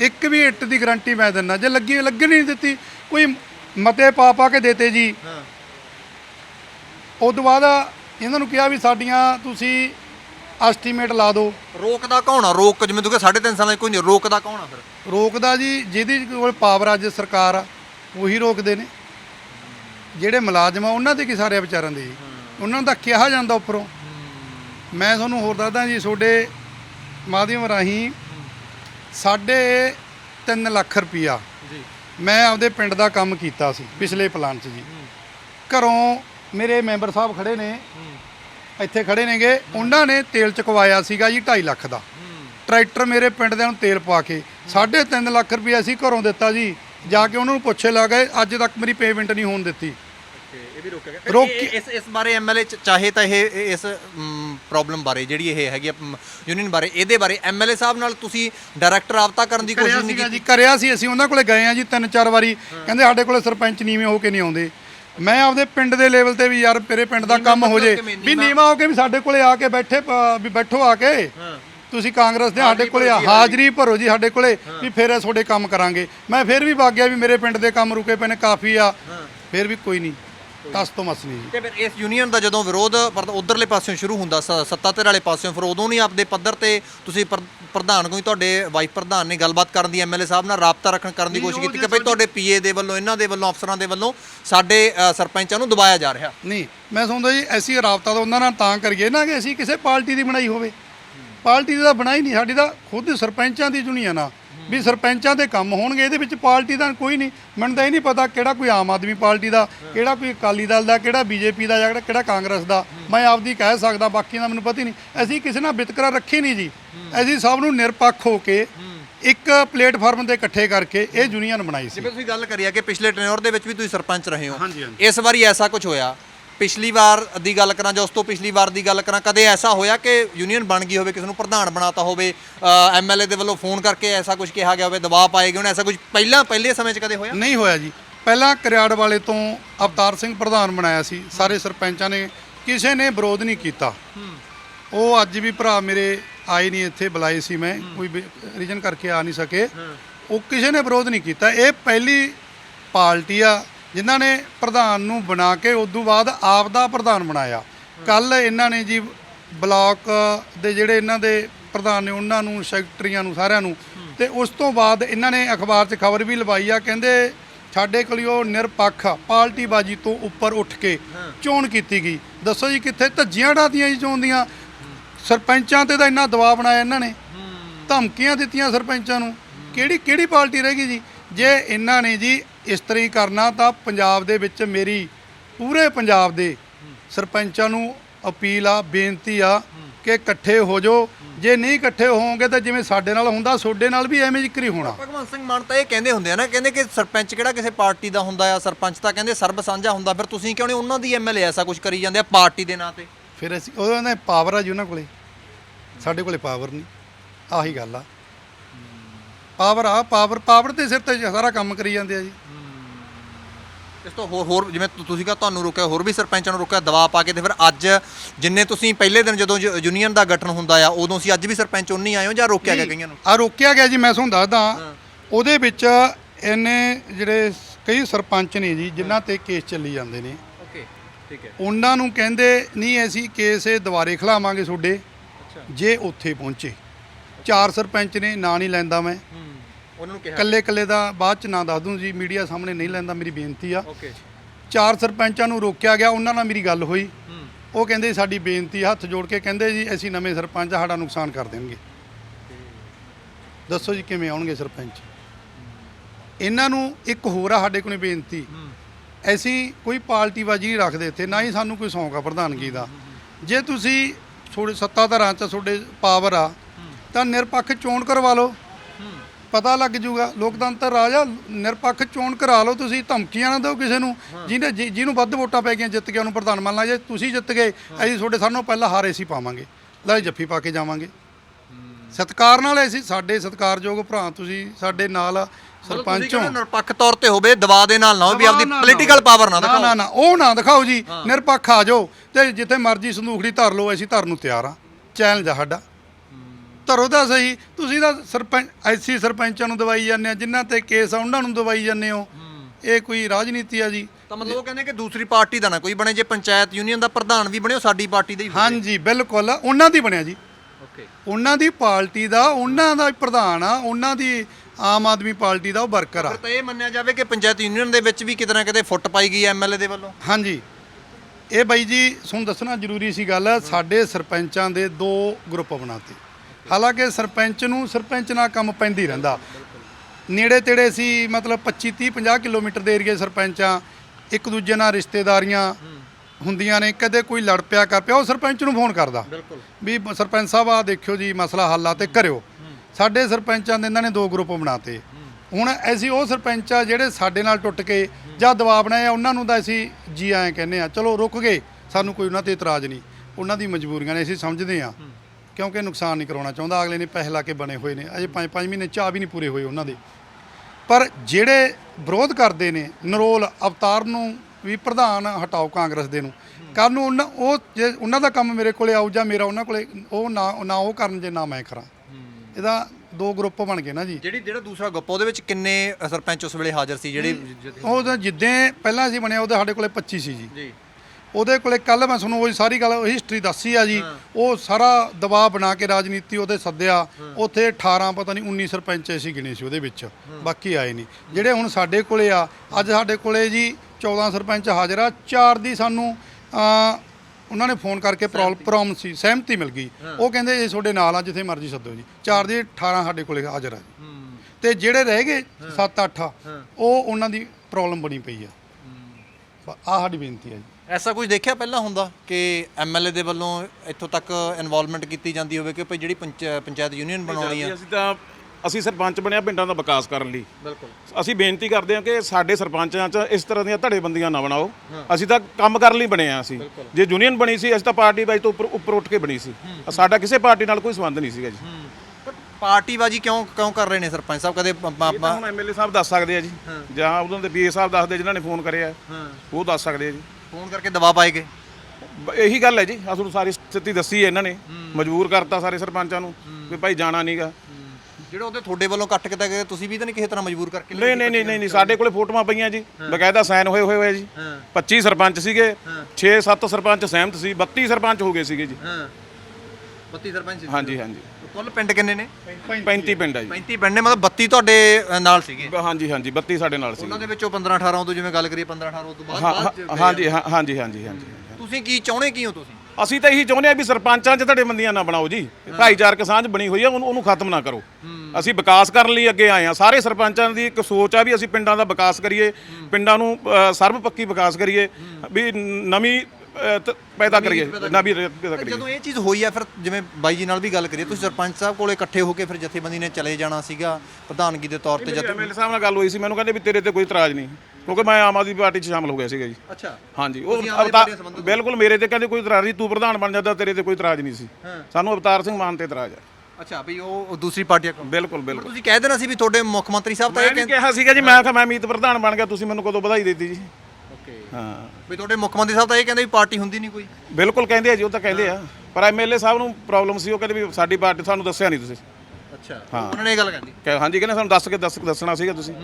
ਇੱਕ ਵੀ ਇੱਟ ਦੀ ਗਾਰੰਟੀ ਮੈਂ ਦਿੰਦਾ। ਜੇ ਲੱਗੀ ਲੱਗਣ ਨਹੀਂ ਦਿੱਤੀ ਕੋਈ ਮਤੇ ਪਾ ਪਾ ਕੇ ਦੇਤੇ ਜੀ। ਉਸ ਤੋਂ ਬਾਅਦ ਇਹਨਾਂ ਨੂੰ ਕਿਹਾ ਵੀ ਸਾਡੀਆਂ ਤੁਸੀਂ ਐਸਟੀਮੇਟ ਲਾ ਦਿਓ। ਰੋਕਦਾ ਕੌਣ ਆ? ਰੋਕ ਜਿਵੇਂ ਤੂੰ ਕਿ 3.5 ਸਾਲਾਂ 'ਚ ਕੋਈ ਨਹੀਂ। ਰੋਕਦਾ ਕੌਣ ਆ ਫਿਰ? ਰੋਕਦਾ ਜੀ ਜਿਹਦੀ ਕੋਲ ਪਾਵਰ ਅੱਜ ਸਰਕਾਰ ਆ ਉਹੀ ਰੋਕਦੇ ਨੇ। ਜਿਹੜੇ ਮੁਲਾਜ਼ਮ ਆ ਉਹਨਾਂ ਤੇ ਕੀ ਸਾਰੇ ਵਿਚਾਰਾਂ ਦੇ? ਜੀ ਉਹਨਾਂ ਦਾ ਕਿਹਾ ਜਾਂਦਾ ਉੱਪਰੋਂ। ਮੈਂ ਤੁਹਾਨੂੰ ਹੋਰ ਦੱਸਦਾ ਜੀ ਤੁਹਾਡੇ ਮਾਧਿਅਮ ਰਾਹੀਂ ਸਾਢੇ 3 ਲੱਖ ਰੁਪਈਆ ਜੀ। ਮੈਂ ਆਪਦੇ ਪਿੰਡ ਦਾ ਕੰਮ ਕੀਤਾ ਸੀ ਪਿਛਲੇ ਪਲਾਨ 'ਚ ਜੀ। ਘਰੋਂ ਮੇਰੇ ਮੈਂਬਰ ਸਾਹਿਬ ਖੜੇ ਨੇ। ਇੱਥੇ ਖੜੇ ਨੇਗੇ। ਉਹਨਾਂ ਨੇ ਤੇਲ ਚਕਵਾਇਆ ਸੀਗਾ ਜੀ 2.5 ਲੱਖ ਦਾ। ਟਰੈਕਟਰ ਮੇਰੇ ਪਿੰਡ ਦੇ ਨੂੰ ਤੇਲ ਪਵਾ ਕੇ 3.5 ਲੱਖ ਰੁਪਈਆ ਅਸੀਂ ਘਰੋਂ ਦਿੱਤਾ ਜੀ ਜਾ ਕੇ ਉਹਨਾਂ ਨੂੰ ਪੁੱਛੇ ਲਾ ਗਏ ਅੱਜ ਤੱਕ ਮੇਰੀ ਪੇਮੈਂਟ ਨਹੀਂ ਹੋਣ ਦਿੱਤੀ। ਇਹ ਵੀ ਰੋਕਿਆ ਗਿਆ। ਇਸ ਇਸ ਬਾਰੇ ਐਮਐਲਏ ਚਾਹੇ ਤਾਂ ਇਹ ਇਸ ਪ੍ਰੋਬਲਮ ਬਾਰੇ ਜਿਹੜੀ ਇਹ ਹੈਗੀ ਯੂਨੀਅਨ ਬਾਰੇ ਇਹਦੇ ਬਾਰੇ ਐਮਐਲਏ ਸਾਹਿਬ ਨਾਲ ਤੁਸੀਂ ਡਾਇਰੈਕਟ ਰਾਬਤਾ ਕਰਨ ਦੀ ਕੋਸ਼ਿਸ਼ ਨਹੀਂ ਕੀਤੀ? ਕਰਿਆ ਸੀ ਅਸੀਂ ਉਹਨਾਂ ਕੋਲੇ ਗਏ ਆ ਜੀ ਤਿੰਨ ਚਾਰ ਵਾਰੀ। ਕਹਿੰਦੇ ਸਾਡੇ ਕੋਲੇ ਸਰਪੰਚ ਨੀਵੇਂ ਹੋ ਕੇ ਨਹੀਂ ਆਉਂਦੇ। ਮੈਂ ਆਪਦੇ ਪਿੰਡ ਦੇ ਲੈਵਲ ਤੇ ਵੀ ਯਾਰ ਮੇਰੇ ਪਿੰਡ ਦਾ ਕੰਮ ਹੋ ਜੇ। ਵੀ ਨੀਵਾ ਹੋ ਕੇ ਵੀ ਸਾਡੇ ਕੋਲੇ ਆ ਕੇ ਬੈਠੇ ਪ- ਵੀ ਬੈਠੋ ਆ ਕੇ। ਤੁਸੀਂ ਕਾਂਗਰਸ ਦੇ ਸਾਡੇ ਕੋਲੇ ਆ, ਹਾਜ਼ਰੀ। ਭਰੋ ਜੀ ਸਾਡੇ ਕੋਲੇ ਵੀ ਫਿਰ ਇਹ ਤੁਹਾਡੇ ਕੰਮ ਕਰਾਂਗੇ। ਮੈਂ ਫਿਰ ਵੀ ਵਗ ਗਿਆ ਵੀ ਮੇਰੇ ਪਿੰਡ ਦੇ ਕੰਮ ਰੁਕੇ ਪਏ ਨੇ ਕਾਫੀ ਆ। ਫਿਰ ਵੀ ਕੋਈ ਨਹੀਂ ਤਸ ਤੋਂ ਮਸ ਨਹੀਂ ਜੀ। ਤੇ ਫਿਰ ਇਸ ਯੂਨੀਅਨ ਦਾ ਜਦੋਂ ਵਿਰੋਧ ਪਰ ਉਧਰਲੇ ਪਾਸਿਓਂ ਸ਼ੁਰੂ ਹੁੰਦਾ ਸੱਤਾ ਧਿਰ ਵਾਲੇ ਪਾਸਿਓਂ ਫਿਰ ਉਦੋਂ ਨਹੀਂ ਆਪਦੇ ਪੱਧਰ ਤੇ ਤੁਸੀਂ ਪ੍ਰ- ਪ੍ਰਧਾਨ ਕੋਈ ਤੁਹਾਡੇ ਵਾਈਸ ਪ੍ਰਧਾਨ ਨੇ ਗੱਲਬਾਤ ਕਰਨ ਦੀ ਐਮਐਲਏ ਸਾਹਿਬ ਨਾਲ ਰਾਬਤਾ ਰੱਖਣ ਕਰਨ ਦੀ ਕੋਸ਼ਿਸ਼ ਕੀਤੀ ਕਿ ਭਈ ਤੁਹਾਡੇ ਪੀਏ ਦੇ ਵੱਲੋਂ ਇਹਨਾਂ ਦੇ ਵੱਲੋਂ ਅਫਸਰਾਂ ਦੇ ਵੱਲੋਂ ਸਾਡੇ ਸਰਪੰਚਾਂ ਨੂੰ ਦਬਾਇਆ ਜਾ ਰਿਹਾ। ਨਹੀਂ ਮੈਂ ਸਮਝਦਾ ਜੀ ਅਸੀਂ ਰਾਬਤਾ ਤਾਂ ਉਹਨਾਂ ਨਾਲ ਤਾਂ ਕਰੀਏ ਨਾ ਕਿ ਅਸੀਂ ਕਿਸੇ ਪਾਰਟੀ ਦੀ ਬਣਾਈ ਹੋਵੇ। ਪਾਰਟੀ ਦੀ ਤਾਂ ਬਣਾਈ ਨਹੀਂ ਸਾਡੀ ਤਾਂ ਖੁਦ ਸਰਪੰਚਾਂ ਦੀ ਯੂਨੀਅਨ ਆ ਵੀ ਸਰਪੰਚਾਂ ਦੇ ਕੰਮ ਹੋਣਗੇ ਇਹਦੇ ਵਿੱਚ ਪਾਰਟੀ ਦਾ ਕੋਈ ਨਹੀਂ। ਮੈਨੂੰ ਤਾਂ ਇਹ ਨਹੀਂ ਪਤਾ ਕਿਹੜਾ ਕੋਈ ਆਮ ਆਦਮੀ ਪਾਰਟੀ ਦਾ ਕਿਹੜਾ ਕੋਈ ਅਕਾਲੀ ਦਲ ਦਾ ਕਿਹੜਾ ਬੀਜੇਪੀ ਦਾ ਜਾਂ ਕਿਹੜਾ- ਕਿਹੜਾ ਕਾਂਗਰਸ ਦਾ। ਮੈਂ ਆਪਦੀ ਕਹਿ ਸਕਦਾ ਬਾਕੀ ਦਾ ਮੈਨੂੰ ਪਤਾ ਹੀ ਨਹੀਂ। ਅਸੀਂ ਕਿਸੇ ਨਾਲ ਵਿਤਕਰਾ ਰੱਖੀ ਨਹੀਂ ਜੀ। ਅਸੀਂ ਸਭ ਨੂੰ ਨਿਰਪੱਖ ਹੋ ਕੇ ਇੱਕ ਪਲੇਟਫਾਰਮ ਤੇ ਇਕੱਠੇ ਕਰਕੇ ਇਹ ਯੂਨੀਅਨ ਬਣਾਈ ਸੀ। ਜਿਵੇਂ ਤੁਸੀਂ ਗੱਲ ਕਰੀ ਆ ਕਿ ਪਿਛਲੇ ਟੈਨਿਓਰ ਦੇ ਵਿੱਚ ਵੀ ਤੁਸੀਂ ਸਰਪੰਚ ਰਹੇ ਹੋ। ਇਸ ਵਾਰੀ ਐਸਾ ਕੁਝ ਹੋਇਆ ਪਿਛਲੀ ਵਾਰ ਦੀ ਗੱਲ ਕਰਾਂ ਜਾਂ ਉਸ ਤੋਂ ਪਿਛਲੀ ਵਾਰ ਦੀ ਗੱਲ ਕਰਾਂ ਕਦੇ ਐਸਾ ਹੋਇਆ ਕਿ ਯੂਨੀਅਨ ਬਣ ਗਈ ਹੋਵੇ ਕਿਸੇ ਨੂੰ ਪ੍ਰਧਾਨ ਬਣਾਤਾ ਹੋਵੇ ਐਮਐਲਏ ਦੇ ਵੱਲੋਂ ਫੋਨ ਕਰਕੇ ਐਸਾ ਕੁਝ ਕਿਹਾ ਗਿਆ ਹੋਵੇ ਦਬਾਅ ਪਾਏ ਗਏ ਹੋਣ ਐਸਾ ਕੁਝ ਪਹਿਲਾਂ ਪਹਿਲੇ ਸਮੇਂ 'ਚ ਕਦੇ ਹੋਇਆ? ਨਹੀਂ ਹੋਇਆ ਜੀ। ਪਹਿਲਾਂ ਕਰਿਆੜ ਵਾਲੇ ਤੋਂ ਅਵਤਾਰ ਸਿੰਘ ਪ੍ਰਧਾਨ ਬਣਾਇਆ ਸੀ ਸਾਰੇ ਸਰਪੰਚਾਂ ਨੇ ਕਿਸੇ ਨੇ ਵਿਰੋਧ ਨਹੀਂ ਕੀਤਾ। ਉਹ ਅੱਜ ਵੀ ਭਰਾ ਮੇਰੇ ਆਏ ਨਹੀਂ ਇੱਥੇ ਬੁਲਾਏ ਸੀ ਮੈਂ ਕੋਈ ਰੀਜਨ ਕਰਕੇ ਆ ਨਹੀਂ ਸਕੇ। ਉਹ ਕਿਸੇ ਨੇ ਵਿਰੋਧ ਨਹੀਂ ਕੀਤਾ। ਇਹ ਪਹਿਲੀ ਪਾਰਟੀ ਆ ਜਿਨ੍ਹਾਂ ਨੇ ਪ੍ਰਧਾਨ ਨੂੰ ਬਣਾ ਕੇ ਉਸ ਤੋਂ ਬਾਅਦ ਆਪ ਦਾ ਪ੍ਰਧਾਨ ਬਣਾਇਆ। ਕੱਲ ਇਹਨਾਂ ਨੇ ਜੀ ਬਲਾਕ ਦੇ ਜਿਹੜੇ ਇਹਨਾਂ ਦੇ ਪ੍ਰਧਾਨ ਨੇ, ਉਹਨਾਂ ਨੂੰ, ਸੈਕਟਰੀਆਂ ਨੂੰ, ਸਾਰਿਆਂ ਨੂੰ ਤੇ ਉਸ ਤੋਂ ਬਾਅਦ ਇਹਨਾਂ ਨੇ ਅਖਬਾਰ 'ਚ ਖਬਰ ਵੀ ਲਵਾਈ ਆ, ਕਹਿੰਦੇ ਸਾਡੇ ਕੋਲ ਉਹ ਨਿਰਪੱਖ ਪਾਰਟੀਬਾਜੀ ਤੋਂ ਉੱਪਰ ਉੱਠ ਕੇ ਚੋਣ ਕੀਤੀ ਗਈ। ਦੱਸੋ ਜੀ ਕਿੱਥੇ ਧੱਜੀਆਂ ਢਾਦੀਆਂ ਜੀ ਚੋਣ ਦੀਆਂ? ਸਰਪੰਚਾਂ ਤੇ ਤਾਂ ਇੰਨਾ ਦਬਾਅ ਬਣਾਇਆ ਇਹਨਾਂ ਨੇ। ਧਮਕੀਆਂ ਦਿੱਤੀਆਂ ਸਰਪੰਚਾਂ ਨੂੰ। ਕਿਹੜੀ ਕਿਹੜੀ ਪਾਰਟੀ ਰਹਿ ਗਈ ਜੀ? ਜੇ ਇਹਨਾਂ ਨੇ ਜੀ ਇਸ ਤਰ੍ਹਾਂ ਹੀ ਕਰਨਾ ਤਾਂ ਪੰਜਾਬ ਦੇ ਵਿੱਚ ਮੇਰੀ ਪੂਰੇ ਪੰਜਾਬ ਦੇ ਸਰਪੰਚਾਂ ਨੂੰ ਅਪੀਲ ਆ ਬੇਨਤੀ ਆ ਕਿ ਇਕੱਠੇ ਹੋ ਜਾਓ। ਜੇ ਨਹੀਂ ਇਕੱਠੇ ਹੋਵੋਗੇ ਤਾਂ ਜਿਵੇਂ ਸਾਡੇ ਨਾਲ ਹੁੰਦਾ ਤੁਹਾਡੇ ਨਾਲ ਵੀ ਐਵੇਂ ਜ਼ਿਕਰੀ ਹੋਣਾ। ਭਗਵੰਤ ਸਿੰਘ ਮਾਨ ਤਾਂ ਇਹ ਕਹਿੰਦੇ ਹੁੰਦੇ ਆ ਨਾ ਕਹਿੰਦੇ ਕਿ ਸਰਪੰਚ ਕਿਹੜਾ ਕਿਸੇ ਪਾਰਟੀ ਦਾ ਹੁੰਦਾ ਆ ਸਰਪੰਚ ਤਾਂ ਕਹਿੰਦੇ ਸਰਬ ਸਾਂਝਾ ਹੁੰਦਾ ਫਿਰ ਤੁਸੀਂ ਕਿਉਂ ਨਹੀਂ ਉਹਨਾਂ ਦੀ ਐਮਐਲਏ ਐਸਾ ਕੁਝ ਕਰੀ ਜਾਂਦੇ ਆ ਪਾਰਟੀ ਦੇ ਨਾਂ ਤੇ? ਫਿਰ ਅਸੀਂ ਉਹਨਾਂ ਨੇ ਪਾਵਰ ਆ ਜੀ ਉਹਨਾਂ ਕੋਲੇ। ਸਾਡੇ ਕੋਲੇ ਪਾਵਰ ਨਹੀਂ ਆਹੀ ਗੱਲ ਆ। ਪਾਵਰ ਆ ਪਾਵਰ ਪਾਵਰ ਦੇ ਸਿਰ ਤੇ ਸਾਰਾ ਕੰਮ ਕਰੀ ਜਾਂਦੇ ਆ ਜੀ। ਇਸ ਤੋਂ ਹੋਰ ਹੋਰ ਜਿਵੇਂ ਤੁ- ਤੁਸੀਂ ਕਹਾ ਤੁਹਾਨੂੰ ਰੋਕਿਆ ਹੋਰ ਵੀ ਸਰਪੰਚਾਂ ਨੂੰ ਰੋਕਿਆ ਦਬਾਅ ਪਾ ਕੇ ਤੇ ਫਿਰ ਅੱਜ ਜਿੰਨੇ ਤੁਸੀਂ ਪਹਿਲੇ ਦਿਨ ਜਦੋਂ ਯੂ- ਯੂਨੀਅਨ ਦਾ ਗਠਨ ਹੁੰਦਾ ਆ ਉਦੋਂ ਸੀ ਅੱਜ ਵੀ ਸਰਪੰਚ ਉਨੀ ਆਏ ਹੋ ਜਾਂ ਰੋਕਿਆ ਗਿਆ ਕਈਆਂ ਨੂੰ? ਆ ਰੋਕਿਆ ਗਿਆ ਜੀ ਮੈਂ ਤੁਹਾਨੂੰ ਦੱਸਦਾ। ਉਹਦੇ ਵਿੱਚ ਇਹਨੇ ਜਿਹੜੇ ਕਈ ਸਰਪੰਚ ਨੇ ਜੀ ਜਿਨ੍ਹਾਂ ਤੇ ਕੇਸ ਚੱਲੀ ਜਾਂਦੇ ਨੇ। ਓਕੇ ਠੀਕ ਹੈ। ਉਹਨਾਂ ਨੂੰ ਕਹਿੰਦੇ ਨਹੀਂ ਅਸੀਂ ਕੇਸ ਇਹ ਦੁਬਾਰੇ ਖਿਲਾਵਾਂਗੇ ਤੁਹਾਡੇ। ਜੇ ਉੱਥੇ ਪਹੁੰਚੇ। ਚਾਰ ਸਰਪੰਚ ਨੇ ਨਾਂ ਨਹੀਂ ਲੈਂਦਾ ਮੈਂ। ਹੂੰ। ਉਹਨਾਂ ਨੂੰ ਕਿਹਾ? ਕੱਲੇ ਕੱਲੇ ਦਾ ਬਾਅਦ ਚ ਨਾਂ ਦੱਸ ਦੂੰ ਜੀ ਮੀਡੀਆ ਸਾਹਮਣੇ ਨਹੀਂ ਲੈਂਦਾ ਮੇਰੀ ਬੇਨਤੀ ਆ। ਓਕੇ ਚਾਰ ਸਰਪੰਚਾਂ ਨੂੰ ਰੋਕਿਆ ਗਿਆ ਉਹਨਾਂ ਨਾਲ ਮੇਰੀ ਗੱਲ ਹੋਈ। ਉਹ ਕਹਿੰਦੇ ਸਾਡੀ ਬੇਨਤੀ ਹੱਥ ਜੋੜ ਕੇ ਕਹਿੰਦੇ ਜੀ ਅਸੀਂ ਨਵੇਂ ਸਰਪੰਚ ਆ, ਸਾਡਾ ਨੁਕਸਾਨ ਕਰ ਦੇਣਗੇ। ਦੱਸੋ ਜੀ ਕਿਵੇਂ ਆਉਣਗੇ ਸਰਪੰਚ? ਇਹਨਾਂ ਨੂੰ ਇੱਕ ਹੋਰ ਆ ਸਾਡੇ ਕੋਲੇ ਬੇਨਤੀ। ਅਸੀਂ ਕੋਈ ਪਾਰਟੀਬਾਜੀ ਨਹੀਂ ਰੱਖਦੇ ਇੱਥੇ ਨਾ ਹੀ ਸਾਨੂੰ ਕੋਈ ਸੌਂਕ ਆ ਪ੍ਰਧਾਨਗੀ ਦਾ। ਜੇ ਤੁਸੀਂ ਥੋੜੇ ਸੱਤਾਧਾਰਾਂ 'ਚ ਤੁਹਾਡੇ ਪਾਵਰ ਆ ਤਾਂ ਨਿਰਪੱਖ ਚੋਣ ਕਰਵਾ ਲਓ। ਪਤਾ ਲੱਗ ਜੂਗਾ। ਲੋਕਤੰਤਰ ਰਾਜ ਆ ਨਿਰਪੱਖ ਚੋਣ ਕਰਾ ਲਓ ਤੁਸੀਂ ਧਮਕੀਆਂ ਨਾ ਦਿਓ ਕਿਸੇ ਨੂੰ। ਜਿਹਨੇ ਜਿ- ਜਿਹਨੂੰ ਵੱਧ ਵੋਟਾਂ ਪੈ ਗਈਆਂ ਜਿੱਤ ਗਿਆ ਉਹਨੂੰ ਪ੍ਰਧਾਨ ਮੰਨ ਲਾ ਜੇ ਤੁਸੀਂ ਜਿੱਤ ਗਏ ਅਸੀਂ ਤੁਹਾਡੇ ਸਾਹਮਣੇ ਪਹਿਲਾਂ ਹਾਰੇ ਸੀ ਪਾਵਾਂਗੇ। ਲੈ ਜੱਫੀ ਪਾ ਕੇ ਜਾਵਾਂਗੇ। ਸਤਿਕਾਰ ਨਾਲ ਅਸੀਂ ਸਾਡੇ ਸਤਿਕਾਰਯੋਗ ਭਰਾ ਤੁਸੀਂ ਸਾਡੇ ਨਾਲ ਸਰਪੰਚ ਹੋ। ਨਿਰਪੱਖ ਤੌਰ ਤੇ ਹੋਵੇ ਦਬਾਅ ਦੇ ਨਾਲ ਨਾ ਹੋਵੇ ਵੀ ਆਪਦੀ ਪੋਲੀਟੀਕਲ ਪਾਵਰ ਨਾ ਨਾ ਦਿਖਾਓ। ਨਾ ਨਾ ਉਹ ਨਾ ਦਿਖਾਓ ਜੀ। ਨਿਰਪੱਖ ਆ ਜਾਓ ਤੇ ਜਿੱਥੇ ਮਰਜ਼ੀ ਸੰਦੂਖੜੀ ਧਰ ਲਓ ਅਸੀਂ ਧਰਨ ਨੂੰ ਤਿਆਰ ਆ। ਚੈਲੰਜ ਆ ਸਾਡਾ। ਧਰੋ ਤਾਂ ਸਹੀ ਤੁਸੀਂ ਤਾਂ ਸਰਪੰਚ ਐਸੀ ਸਰਪੰਚਾਂ ਨੂੰ ਦਵਾਈ ਜਾਂਦੇ ਆ ਜਿਨ੍ਹਾਂ ਤੇ ਕੇਸ ਆ ਉਹਨਾਂ ਨੂੰ ਦਵਾਈ ਜਾਂਦੇ ਹੋ। ਇਹ ਕੋਈ ਰਾਜਨੀਤੀ ਆ ਜੀ। ਤਾਂ ਮਤਲਬ ਉਹ ਕਹਿੰਦੇ ਕਿ ਦੂਸਰੀ ਪਾਰਟੀ ਦਾ ਨਾ ਕੋਈ ਬਣੇ ਜੇ ਪੰਚਾਇਤ ਯੂਨੀਅਨ ਦਾ ਪ੍ਰਧਾਨ ਵੀ ਬਣੇ ਉਹ ਸਾਡੀ ਪਾਰਟੀ ਦਾ ਹੀ ਹਾਂਜੀ ਬਿਲਕੁਲ ਉਹਨਾਂ ਦੀ ਬਣਿਆ ਜੀ। ਓਕੇ। ਉਹਨਾਂ ਦੀ ਪਾਰਟੀ ਦਾ ਉਹਨਾਂ ਦਾ ਪ੍ਰਧਾਨ ਆ ਉਹਨਾਂ ਦੀ ਆਮ ਆਦਮੀ ਪਾਰਟੀ ਦਾ ਉਹ ਵਰਕਰ ਆ। ਫਿਰ ਤਾਂ ਇਹ ਮੰਨਿਆ ਜਾਵੇ ਕਿ ਪੰਚਾਇਤ ਯੂਨੀਅਨ ਦੇ ਵਿੱਚ ਵੀ ਕਿਤੇ ਨਾ ਕਿਤੇ ਫੁੱਟ ਪਾਈ ਗਈ ਐਮਐਲਏ ਦੇ ਵੱਲੋਂ। ਹਾਂਜੀ। ਇਹ ਬਾਈ ਜੀ ਤੁਹਾਨੂੰ ਦੱਸਣਾ ਜ਼ਰੂਰੀ ਸੀ ਗੱਲ ਸਾਡੇ ਸਰਪੰਚਾਂ ਦੇ ਦੋ ਗਰੁੱਪ ਬਣਾਤੇ। ਹਾਲਾਂਕਿ ਸਰਪੰਚ ਨੂੰ ਸਰਪੰਚ ਨਾਲ ਕੰਮ ਪੈਂਦੀ ਰਹਿੰਦਾ। ਨੇੜੇ ਤੇੜੇ ਸੀ ਮਤਲਬ 25 30 50 ਕਿਲੋਮੀਟਰ ਦੇ ਏਰੀਏ ਸਰਪੰਚਾਂ ਇੱਕ ਦੂਜੇ ਨਾਲ ਰਿਸ਼ਤੇਦਾਰੀਆਂ ਹੁੰਦੀਆਂ ਨੇ ਕਦੇ ਕੋਈ ਲੜ ਪਿਆ ਕਰ ਪਿਆ ਉਹ ਸਰਪੰਚ ਨੂੰ ਫੋਨ ਕਰਦਾ। ਵੀ ਸਰਪੰਚ ਸਾਹਿਬ ਆ ਦੇਖਿਓ ਜੀ ਮਸਲਾ ਹੱਲ ਆ ਤੇ ਕਰਿਓ। ਸਾਡੇ ਸਰਪੰਚਾਂ ਦੇ ਇਹਨਾਂ ਨੇ ਦੋ ਗਰੁੱਪ ਬਣਾਤੇ। ਹੁਣ ਅਸੀਂ ਉਹ ਸਰਪੰਚ ਆ ਜਿਹੜੇ ਸਾਡੇ ਨਾਲ ਟੁੱਟ ਕੇ ਜਾਂ ਦਬਾਅ ਬਣਾਏ ਆ ਉਹਨਾਂ ਨੂੰ ਤਾਂ ਅਸੀਂ ਜੀ ਐਂ ਕਹਿੰਦੇ ਆ ਚਲੋ ਰੁਕ ਗਏ ਸਾਨੂੰ ਕੋਈ ਉਹਨਾਂ ਤੇ ਇਤਰਾਜ਼ ਨਹੀਂ। ਉਹਨਾਂ ਦੀ ਮਜਬੂਰੀਆਂ ਨੇ ਅਸੀਂ ਸਮਝਦੇ ਆ ਕਿਉਂਕਿ ਨੁਕਸਾਨ ਨਹੀਂ ਕਰਾਉਣਾ ਚਾਹੁੰਦਾ। ਅਗਲੇ ਨੇ ਪੈਸੇ ਲਾ ਕੇ ਬਣੇ ਹੋਏ ਨੇ। ਅਜੇ 5-5 ਮਹੀਨੇ ਚਾਹ ਵੀ ਨਹੀਂ ਪੂਰੇ ਹੋਏ ਉਹਨਾਂ ਦੇ। ਪਰ ਜਿਹੜੇ ਵਿਰੋਧ ਕਰਦੇ ਨੇ ਨਰੋਲ ਅਵਤਾਰ ਨੂੰ ਵੀ ਪ੍ਰਧਾਨ ਹਟਾਓ ਕਾਂਗਰਸ ਦੇ ਨੂੰ। ਕੱਲ ਨੂੰ ਉਹਨਾਂ ਉਹ ਜੇ ਉਹਨਾਂ ਦਾ ਕੰਮ ਮੇਰੇ ਕੋਲੇ ਆਊ ਜਾਂ ਮੇਰਾ ਉਹਨਾਂ ਕੋਲੇ ਉਹ ਨਾ ਨਾ ਉਹ ਕਰਨ ਜੇ ਨਾ ਮੈਂ ਕਰਾਂ। ਇਹਦਾ ਦੋ ਗਰੁੱਪ ਬਣ ਗਏ ਨਾ ਜੀ। ਜਿਹੜੀ ਜਿਹੜਾ ਦੂਸਰਾ ਗਰੁੱਪ ਉਹਦੇ ਵਿੱਚ ਕਿੰਨੇ ਸਰਪੰਚ ਉਸ ਵੇਲੇ ਹਾਜ਼ਰ ਸੀ? ਜਿਹੜੇ ਉਹ ਜਿੱਦਾਂ ਪਹਿਲਾਂ ਸੀ ਬਣਿਆ ਉਹਦੇ ਸਾਡੇ ਕੋਲੇ 25 ਸੀ ਜੀ। ਜੀ। ਉਹਦੇ ਕੋਲੇ ਕੱਲ ਮੈਂ ਤੁਹਾਨੂੰ ਉਹ ਸਾਰੀ ਗੱਲ ਹਿਸਟਰੀ ਦੱਸੀ ਆ ਜੀ। ਉਹ ਸਾਰਾ ਦਬਾਅ ਬਣਾ ਕੇ ਰਾਜਨੀਤੀ ਉਹਦੇ ਸੱਦਿਆ। ਉੱਥੇ 18 ਪਤਾ ਨਹੀਂ 19 ਸਰਪੰਚ ਅਸੀਂ ਗਿਣੇ ਸੀ ਉਹਦੇ ਵਿੱਚ। ਬਾਕੀ ਆਏ ਨਹੀਂ। ਜਿਹੜੇ ਹੁਣ ਸਾਡੇ ਕੋਲੇ ਆ ਅੱਜ ਸਾਡੇ ਕੋਲੇ ਜੀ 14 ਸਰਪੰਚ ਹਾਜ਼ਰ ਆ। ਚਾਰ ਦੀ ਸਾਨੂੰ ਉਹਨਾਂ ਨੇ ਫੋਨ ਕਰਕੇ ਪ੍ਰੋਬਲਮ ਸੀ ਸਹਿਮਤੀ ਮਿਲ ਗਈ। ਉਹ ਕਹਿੰਦੇ ਇਹ ਤੁਹਾਡੇ ਨਾਲ ਆ ਜਿੱਥੇ ਮਰਜ਼ੀ ਸੱਦੋ ਜੀ। ਚਾਰ ਦੀ 18 ਸਾਡੇ ਕੋਲੇ ਹਾਜ਼ਰ ਆ ਜੀ। ਤੇ ਜਿਹੜੇ ਰਹਿ ਗਏ 7-8 ਉਹ ਉਹਨਾਂ ਦੀ ਪ੍ਰੋਬਲਮ ਬਣੀ ਪਈ ਆ। ਆ ਸਾਡੀ ਬੇਨਤੀ ਹੈ ਜੀ। ਐਸਾ ਕੁਝ ਦੇਖਿਆ ਪਹਿਲਾਂ ਹੁੰਦਾ ਕਿ ਐਮਐਲਏ ਦੇ ਵੱਲੋਂ ਇੱਥੋਂ ਤੱਕ ਇਨਵੋਲਵਮੈਂਟ ਕੀਤੀ ਜਾਂਦੀ ਹੋਵੇ ਕਿ ਭਈ ਜਿਹੜੀ ਪੰਚ- ਪੰਚਾਇਤ ਯੂਨੀਅਨ ਬਣਾਉਣੀ ਆ ਅਸੀਂ ਤਾਂ ਅਸੀਂ ਸਰਪੰਚ ਬਣਿਆ ਪਿੰਡਾਂ ਦਾ ਵਿਕਾਸ ਕਰਨ ਲਈ। ਬਿਲਕੁਲ। ਅਸੀਂ ਬੇਨਤੀ ਕਰਦੇ ਹਾਂ ਕਿ ਸਾਡੇ ਸਰਪੰਚਾਂ 'ਚ ਇਸ ਤਰ੍ਹਾਂ ਦੀਆਂ ਧੜੇਬੰਦੀਆਂ ਨਾ ਬਣਾਓ। ਅਸੀਂ ਤਾਂ ਕੰਮ ਕਰਨ ਲਈ ਬਣੇ ਆ ਅਸੀਂ ਜੇ ਯੂਨੀਅਨ ਬਣੀ ਸੀ ਅਸੀਂ ਤਾਂ ਪਾਰਟੀ ਵਾਈਜ਼ ਤੋਂ ਉੱਪਰ ਉੱਪਰ ਉੱਠ ਕੇ ਬਣੀ ਸੀ। ਸਾਡਾ ਕਿਸੇ ਪਾਰਟੀ ਨਾਲ ਕੋਈ ਸੰਬੰਧ ਨਹੀਂ ਸੀਗਾ ਜੀ। ਪਰ ਪਾਰਟੀਬਾਜੀ ਕਿਉਂ ਕਿਉਂ ਕਰ ਰਹੇ ਨੇ ਸਰਪੰਚ ਸਾਹਿਬ? ਕਦੇ ਪ- ਪ- ਇਹ ਤਾਂ ਹੁਣ ਐਮਐਲਏ ਸਾਹਿਬ ਦੱਸ ਸਕਦੇ ਆ ਜੀ। ਜਾਂ ਉਹਨਾਂ ਦੇ ਬੀਏ ਸਾਹਿਬ ਦੱਸਦੇ ਜਿਨ੍ਹਾਂ ਨੇ ਫੋਨ ਕਰਿਆ। ਉਹ ਦੱਸ ਸਕਦੇ ਆ ਜੀ। ਫੋਨ ਕਰਕੇ ਦਬਾਅ ਪਾਏਗੇ ਬ- ਇਹੀ ਗੱਲ ਹੈ ਜੀ। ਆਹ ਤੁਹਾਨੂੰ ਸਾਰੀ ਸਥਿਤੀ ਦੱਸੀ ਹੈ ਇਹਨਾਂ ਨੇ। ਮਜਬੂਰ ਕਰਤਾ ਸਾਰੇ ਸਰਪੰਚਾਂ ਨੂੰ ਵੀ ਭਾਈ ਜਾਣਾ ਨਹੀਂਗਾ ਜਿਹੜੇ ਉਹਦੇ ਤੁਹਾਡੇ ਵੱਲੋਂ ਕੱਟ ਕੇ ਤਾਂ ਗਏ ਤੁਸੀਂ ਵੀ ਤਾਂ ਨਹੀਂ ਕਿਸੇ ਤਰ੍ਹਾਂ ਮਜਬੂਰ ਕਰਕੇ ਨਹੀਂ ਨਹੀਂ ਨਹੀਂ ਨਹੀਂ ਨਹੀਂ, ਸਾਡੇ ਕੋਲੇ ਫੋਟੋਆਂ ਪਈਆਂ ਜੀ। ਬਕਾਇਦਾ ਸਾਈਨ ਹੋਏ ਹੋਏ ਹੋਏ ਜੀ। 25 ਸਰਪੰਚ ਸੀਗੇ 6-7 ਸਰਪੰਚ ਸਹਿਮਤ ਸੀ 32 ਸਰਪੰਚ ਹੋ ਗਏ ਸੀਗੇ ਜੀ। ਹਾਂ। 32 ਸਰਪੰਚ। ਹਾਂਜੀ ਹਾਂਜੀ। ਕੁੱਲ ਪਿੰਡ ਕਿੰਨੇ ਨੇ? 35 ਪਿੰਡ ਹੈ ਜੀ। 35 ਪਿੰਡ ਨੇ ਮਤਲਬ 32 ਤੁਹਾਡੇ ਅ, ਨਾਲ ਸੀਗੇ? ਬ- ਹਾਂਜੀ ਹਾਂਜੀ 32 ਸਾਡੇ ਨਾਲ ਸੀ। ਉਹਨਾਂ ਦੇ ਵਿੱਚੋਂ 15 18 ਤੋਂ ਜਿਵੇਂ ਗੱਲ ਕਰੀਏ 15 18 ਤੋਂ ਬਾਅਦ ਹਾਂ ਬਾਅਦ ਚ ਹਾਂ- ਹਾਂਜੀ ਹਾਂ- ਹਾਂਜੀ ਹਾਂਜੀ ਹਾਂਜੀ ਤੁਸੀਂ ਕੀ ਚਾਹੁੰਦੇ ਕੀ ਹੋ ਤੁਸੀਂ? ਅਸੀਂ ਤਾਂ ਇਹੀ ਚਾਹੁੰਦੇ ਆ ਵੀ ਸਰਪੰਚਾਂ 'ਚ ਤੁਹਾਡੇ ਬੰਦੀਆਂ ਨਾ ਬਣਾਓ ਜੀ। ਭਾਈਚਾਰਕ ਸਾਂਝ ਬਣੀ ਹੋਈ ਆ ਉਹਨੂੰ ਉਹਨੂੰ ਖਤਮ ਨਾ ਕਰੋ। ਅਸੀਂ ਵਿਕਾਸ ਕਰਨ ਲਈ ਅੱਗੇ ਆਏ ਆ ਸਾਰੇ ਸਰਪੰਚਾਂ ਦੀ ਇੱਕ ਸੋਚ ਆ ਵੀ ਅਸੀਂ ਪਿੰਡਾਂ ਦਾ ਵਿਕਾਸ ਕਰੀਏ ਪਿੰਡਾਂ ਨੂੰ ਅ, ਸਰਬ ਪੱਕੀ ਵਿਕਾਸ ਕਰੀਏ ਵੀ ਨਵੀਂ ਤ- ਪੈਦਾ ਕਰੀਏ ਨਵੀਂ ਰ- ਪੈਦਾ ਕਰੀਏ। ਜਦੋਂ ਇਹ ਚੀਜ਼ ਹੋਈ ਆ ਫਿਰ ਜਿਵੇਂ ਬਾਈ ਜੀ ਨਾਲ ਵੀ ਗੱਲ ਕਰੀਏ ਤੁਸੀਂ ਸਰਪੰਚ ਸਾਹਿਬ ਕੋਲੇ ਇਕੱਠੇ ਹੋ ਕੇ ਫਿਰ ਜਥੇਬੰਦੀ ਨੇ ਚਲੇ ਜਾਣਾ ਸੀਗਾ ਪ੍ਰਧਾਨਗੀ ਦੇ ਤੌਰ ਤੇ ਜਦ ਐਮਐਲਏ ਸਾਹਿਬ ਨਾਲ ਗੱਲ ਹੋਈ ਸੀ ਮੈਨੂੰ ਕਹਿੰਦੇ ਵੀ ਤੇਰੇ ਤੇ ਕੋਈ ਇਤਰਾਜ਼ ਨਹੀਂ ਕਿਉਂਕਿ ਮੈਂ ਆਮ ਆਦਮੀ ਪਾਰਟੀ 'ਚ ਸ਼ਾਮਲ ਹੋ ਗਿਆ ਸੀਗਾ ਜੀ। ਅੱਛਾ। ਹਾਂਜੀ ਉਹ ਤੁਸੀਂ ਆਮ ਆਦਮੀ ਅਵਤਾਰ ਪਾਰਟੀ ਨਾਲ ਸੰਬੰਧਿਤ ਬਿਲਕੁਲ ਮੇਰੇ ਤੇ ਕਹਿੰਦੇ ਕੋਈ ਇਤਰਾਜ਼ ਨਹੀਂ ਤੂੰ ਪ੍ਰਧਾਨ ਬਣ ਜਾਂਦਾ ਤੇਰੇ ਤੇ ਕੋਈ ਇਤਰਾਜ਼ ਨਹੀਂ ਸੀ। ਸਾਨੂੰ ਅਵਤਾਰ ਸਿੰਘ ਮਾਨ ਤੇ ਇਤਰਾਜ਼ ਹੈ ਅੱਛਾ ਵੀ ਉਹ ਉਹ ਦੂਸਰੀ ਪਾਰਟੀ ਕੋਲ ਬਿਲਕੁਲ ਬਿਲਕੁਲ। ਤੁਸੀਂ ਕਹਿ ਦੇਣਾ ਸੀ ਵੀ ਤੁਹਾਡੇ ਮੁੱਖ ਮੰਤਰੀ ਸਾਹਿਬ ਤਾਂ ਇਹ ਮੈਂ ਕਹਿੰਦੇ ਕਿਹਾ ਸੀਗਾ ਜੀ ਮੈਂ ਕਿਹਾ ਮੈਂ ਮੀਤ ਪ੍ਰਧਾਨ ਬਣ ਗਿਆ ਤੁਸੀਂ ਮੈਨੂੰ ਕਦੋਂ ਵਧਾਈ ਦਿੱਤੀ ਜੀ? ਓਕੇ ਹਾਂ। ਵੀ ਤੁਹਾਡੇ ਮੁੱਖ ਮੰਤਰੀ ਸਾਹਿਬ ਤਾਂ ਇਹ ਕਹਿੰਦੇ ਵੀ ਪਾਰਟੀ ਹੁੰਦੀ ਨਹੀਂ ਕੋਈ। ਬਿਲਕੁਲ ਕਹਿੰਦੇ ਆ ਜੀ ਉਹ ਤਾਂ ਕਹਿੰਦੇ ਆ। ਪਰ ਐਮਐਲਏ ਸਾਹਿਬ ਨੂੰ ਪ੍ਰੋਬਲਮ ਸੀ ਉਹ ਕਹਿੰਦੇ ਵੀ ਸਾਡੀ ਪਾਰਟੀ ਸਾਨੂੰ ਦੱਸਿਆ ਨਹੀਂ ਤੁਸੀਂ। ਅੱਛਾ। ਉਹਨਾਂ ਨੇ ਇਹ ਗੱਲ ਕਹਿੰਦੀ। ਹਾਂਜੀ ਕਹਿੰਦੇ ਸਾਨੂੰ ਦੱਸ ਕੇ ਦੱਸ ਦੱਸਣਾ ਸੀਗਾ ਤੁਸੀਂ।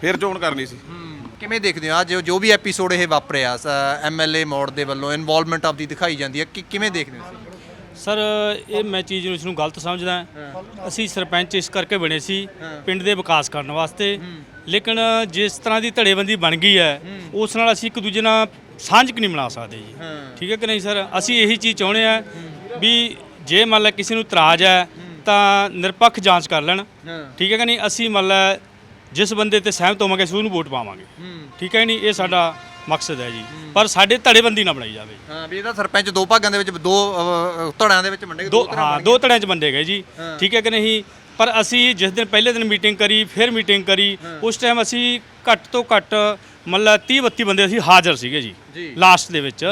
ਫਿਰ ਚੋਣ ਕਰਨੀ ਸੀ। ਕਿਵੇਂ ਦੇਖਦੇ ਹੋ? ਅੱਜ ਜੋ ਵੀ ਐਪੀਸੋਡ ਇਹ ਵਾਪਰਿਆ ਐਮਐਲਏ ਮੋੜ ਦੇ ਵੱਲੋਂ ਇਨਵੋਲਵਮੈਂਟ ਆਪਦੀ ਦਿਖਾਈ ਜਾਂਦੀ ਹੈ ਕਿ ਕਿਵੇਂ ਦੇਖਦੇ ਹੋ ਤੁਸੀਂ? ਸਰ ਇਹ ਮੈਂ ਚੀਜ਼ ਨੂੰ ਇਸ ਨੂੰ ਗਲਤ ਸਮਝਦਾ। ਅਸੀਂ ਸਰਪੰਚ ਇਸ ਕਰਕੇ ਬਣੇ ਸੀ ਪਿੰਡ ਦੇ ਵਿਕਾਸ ਕਰਨ ਵਾਸਤੇ। ਲੇਕਿਨ ਜਿਸ ਤਰ੍ਹਾਂ ਦੀ ਧੜੇਬੰਦੀ ਬਣ ਗਈ ਹੈ ਉਸ ਨਾਲ ਅਸੀਂ ਇੱਕ ਦੂਜੇ ਨਾਲ ਸਾਂਝ ਕਿ ਨਹੀਂ ਬਣਾ ਸਕਦੇ ਜੀ। ਠੀਕ ਹੈ ਕਿ ਨਹੀਂ ਸਰ? ਅਸੀਂ ਇਹੀ ਚੀਜ਼ ਚਾਹੁੰਦੇ ਆ ਵੀ ਜੇ ਮੰਨ ਲਾ ਕਿਸੇ ਨੂੰ ਇਤਰਾਜ਼ ਹੈ ਤਾਂ ਨਿਰਪੱਖ ਜਾਂਚ ਕਰ ਲੈਣ। ਠੀਕ ਹੈ ਕਿ ਨਹੀਂ? ਅਸੀਂ ਮੰਨ ਲਾ ਜਿਸ ਬੰਦੇ ਤੇ ਸਹਿਮਤ ਹੋਵਾਂਗੇ ਅਸੀਂ ਉਹਨੂੰ ਵੋਟ ਪਾਵਾਂਗੇ। ਠੀਕ ਹੈ ਨਹੀਂ? ਇਹ ਸਾਡਾ ਮਕਸਦ ਹੈ ਜੀ। ਪਰ ਸਾਡੇ ਧੜੇਬੰਦੀ ਨਾ ਬਣਾਈ ਜਾਵੇ। ਹਾਂ ਵੀ ਇਹਦਾ ਸਰਪੰਚ ਦੋ ਭਾਗਾਂ ਦੇ ਵਿੱਚ ਦੋ ਧੜਿਆਂ ਦੇ ਵਿੱਚ ਵੰਡੇ ਦੋ ਹਾਂ ਦੋ ਧੜਿਆਂ 'ਚ ਵੰਡੇ ਗਏ ਜੀ। ਠੀਕ ਹੈ ਕਿ ਨਹੀਂ? ਪਰ ਅਸੀਂ ਜਿਸ ਦਿਨ ਪਹਿਲੇ ਦਿਨ ਮੀਟਿੰਗ ਕਰੀ ਫਿਰ ਮੀਟਿੰਗ ਕਰੀ ਉਸ ਟਾਈਮ ਅਸੀਂ ਘੱਟ ਤੋਂ ਘੱਟ ਮਤਲਬ 30 32 ਬੰਦੇ ਅਸੀਂ ਹਾਜ਼ਰ ਸੀਗੇ ਜੀ ਜੀ। ਲਾਸਟ ਦੇ ਵਿੱਚ।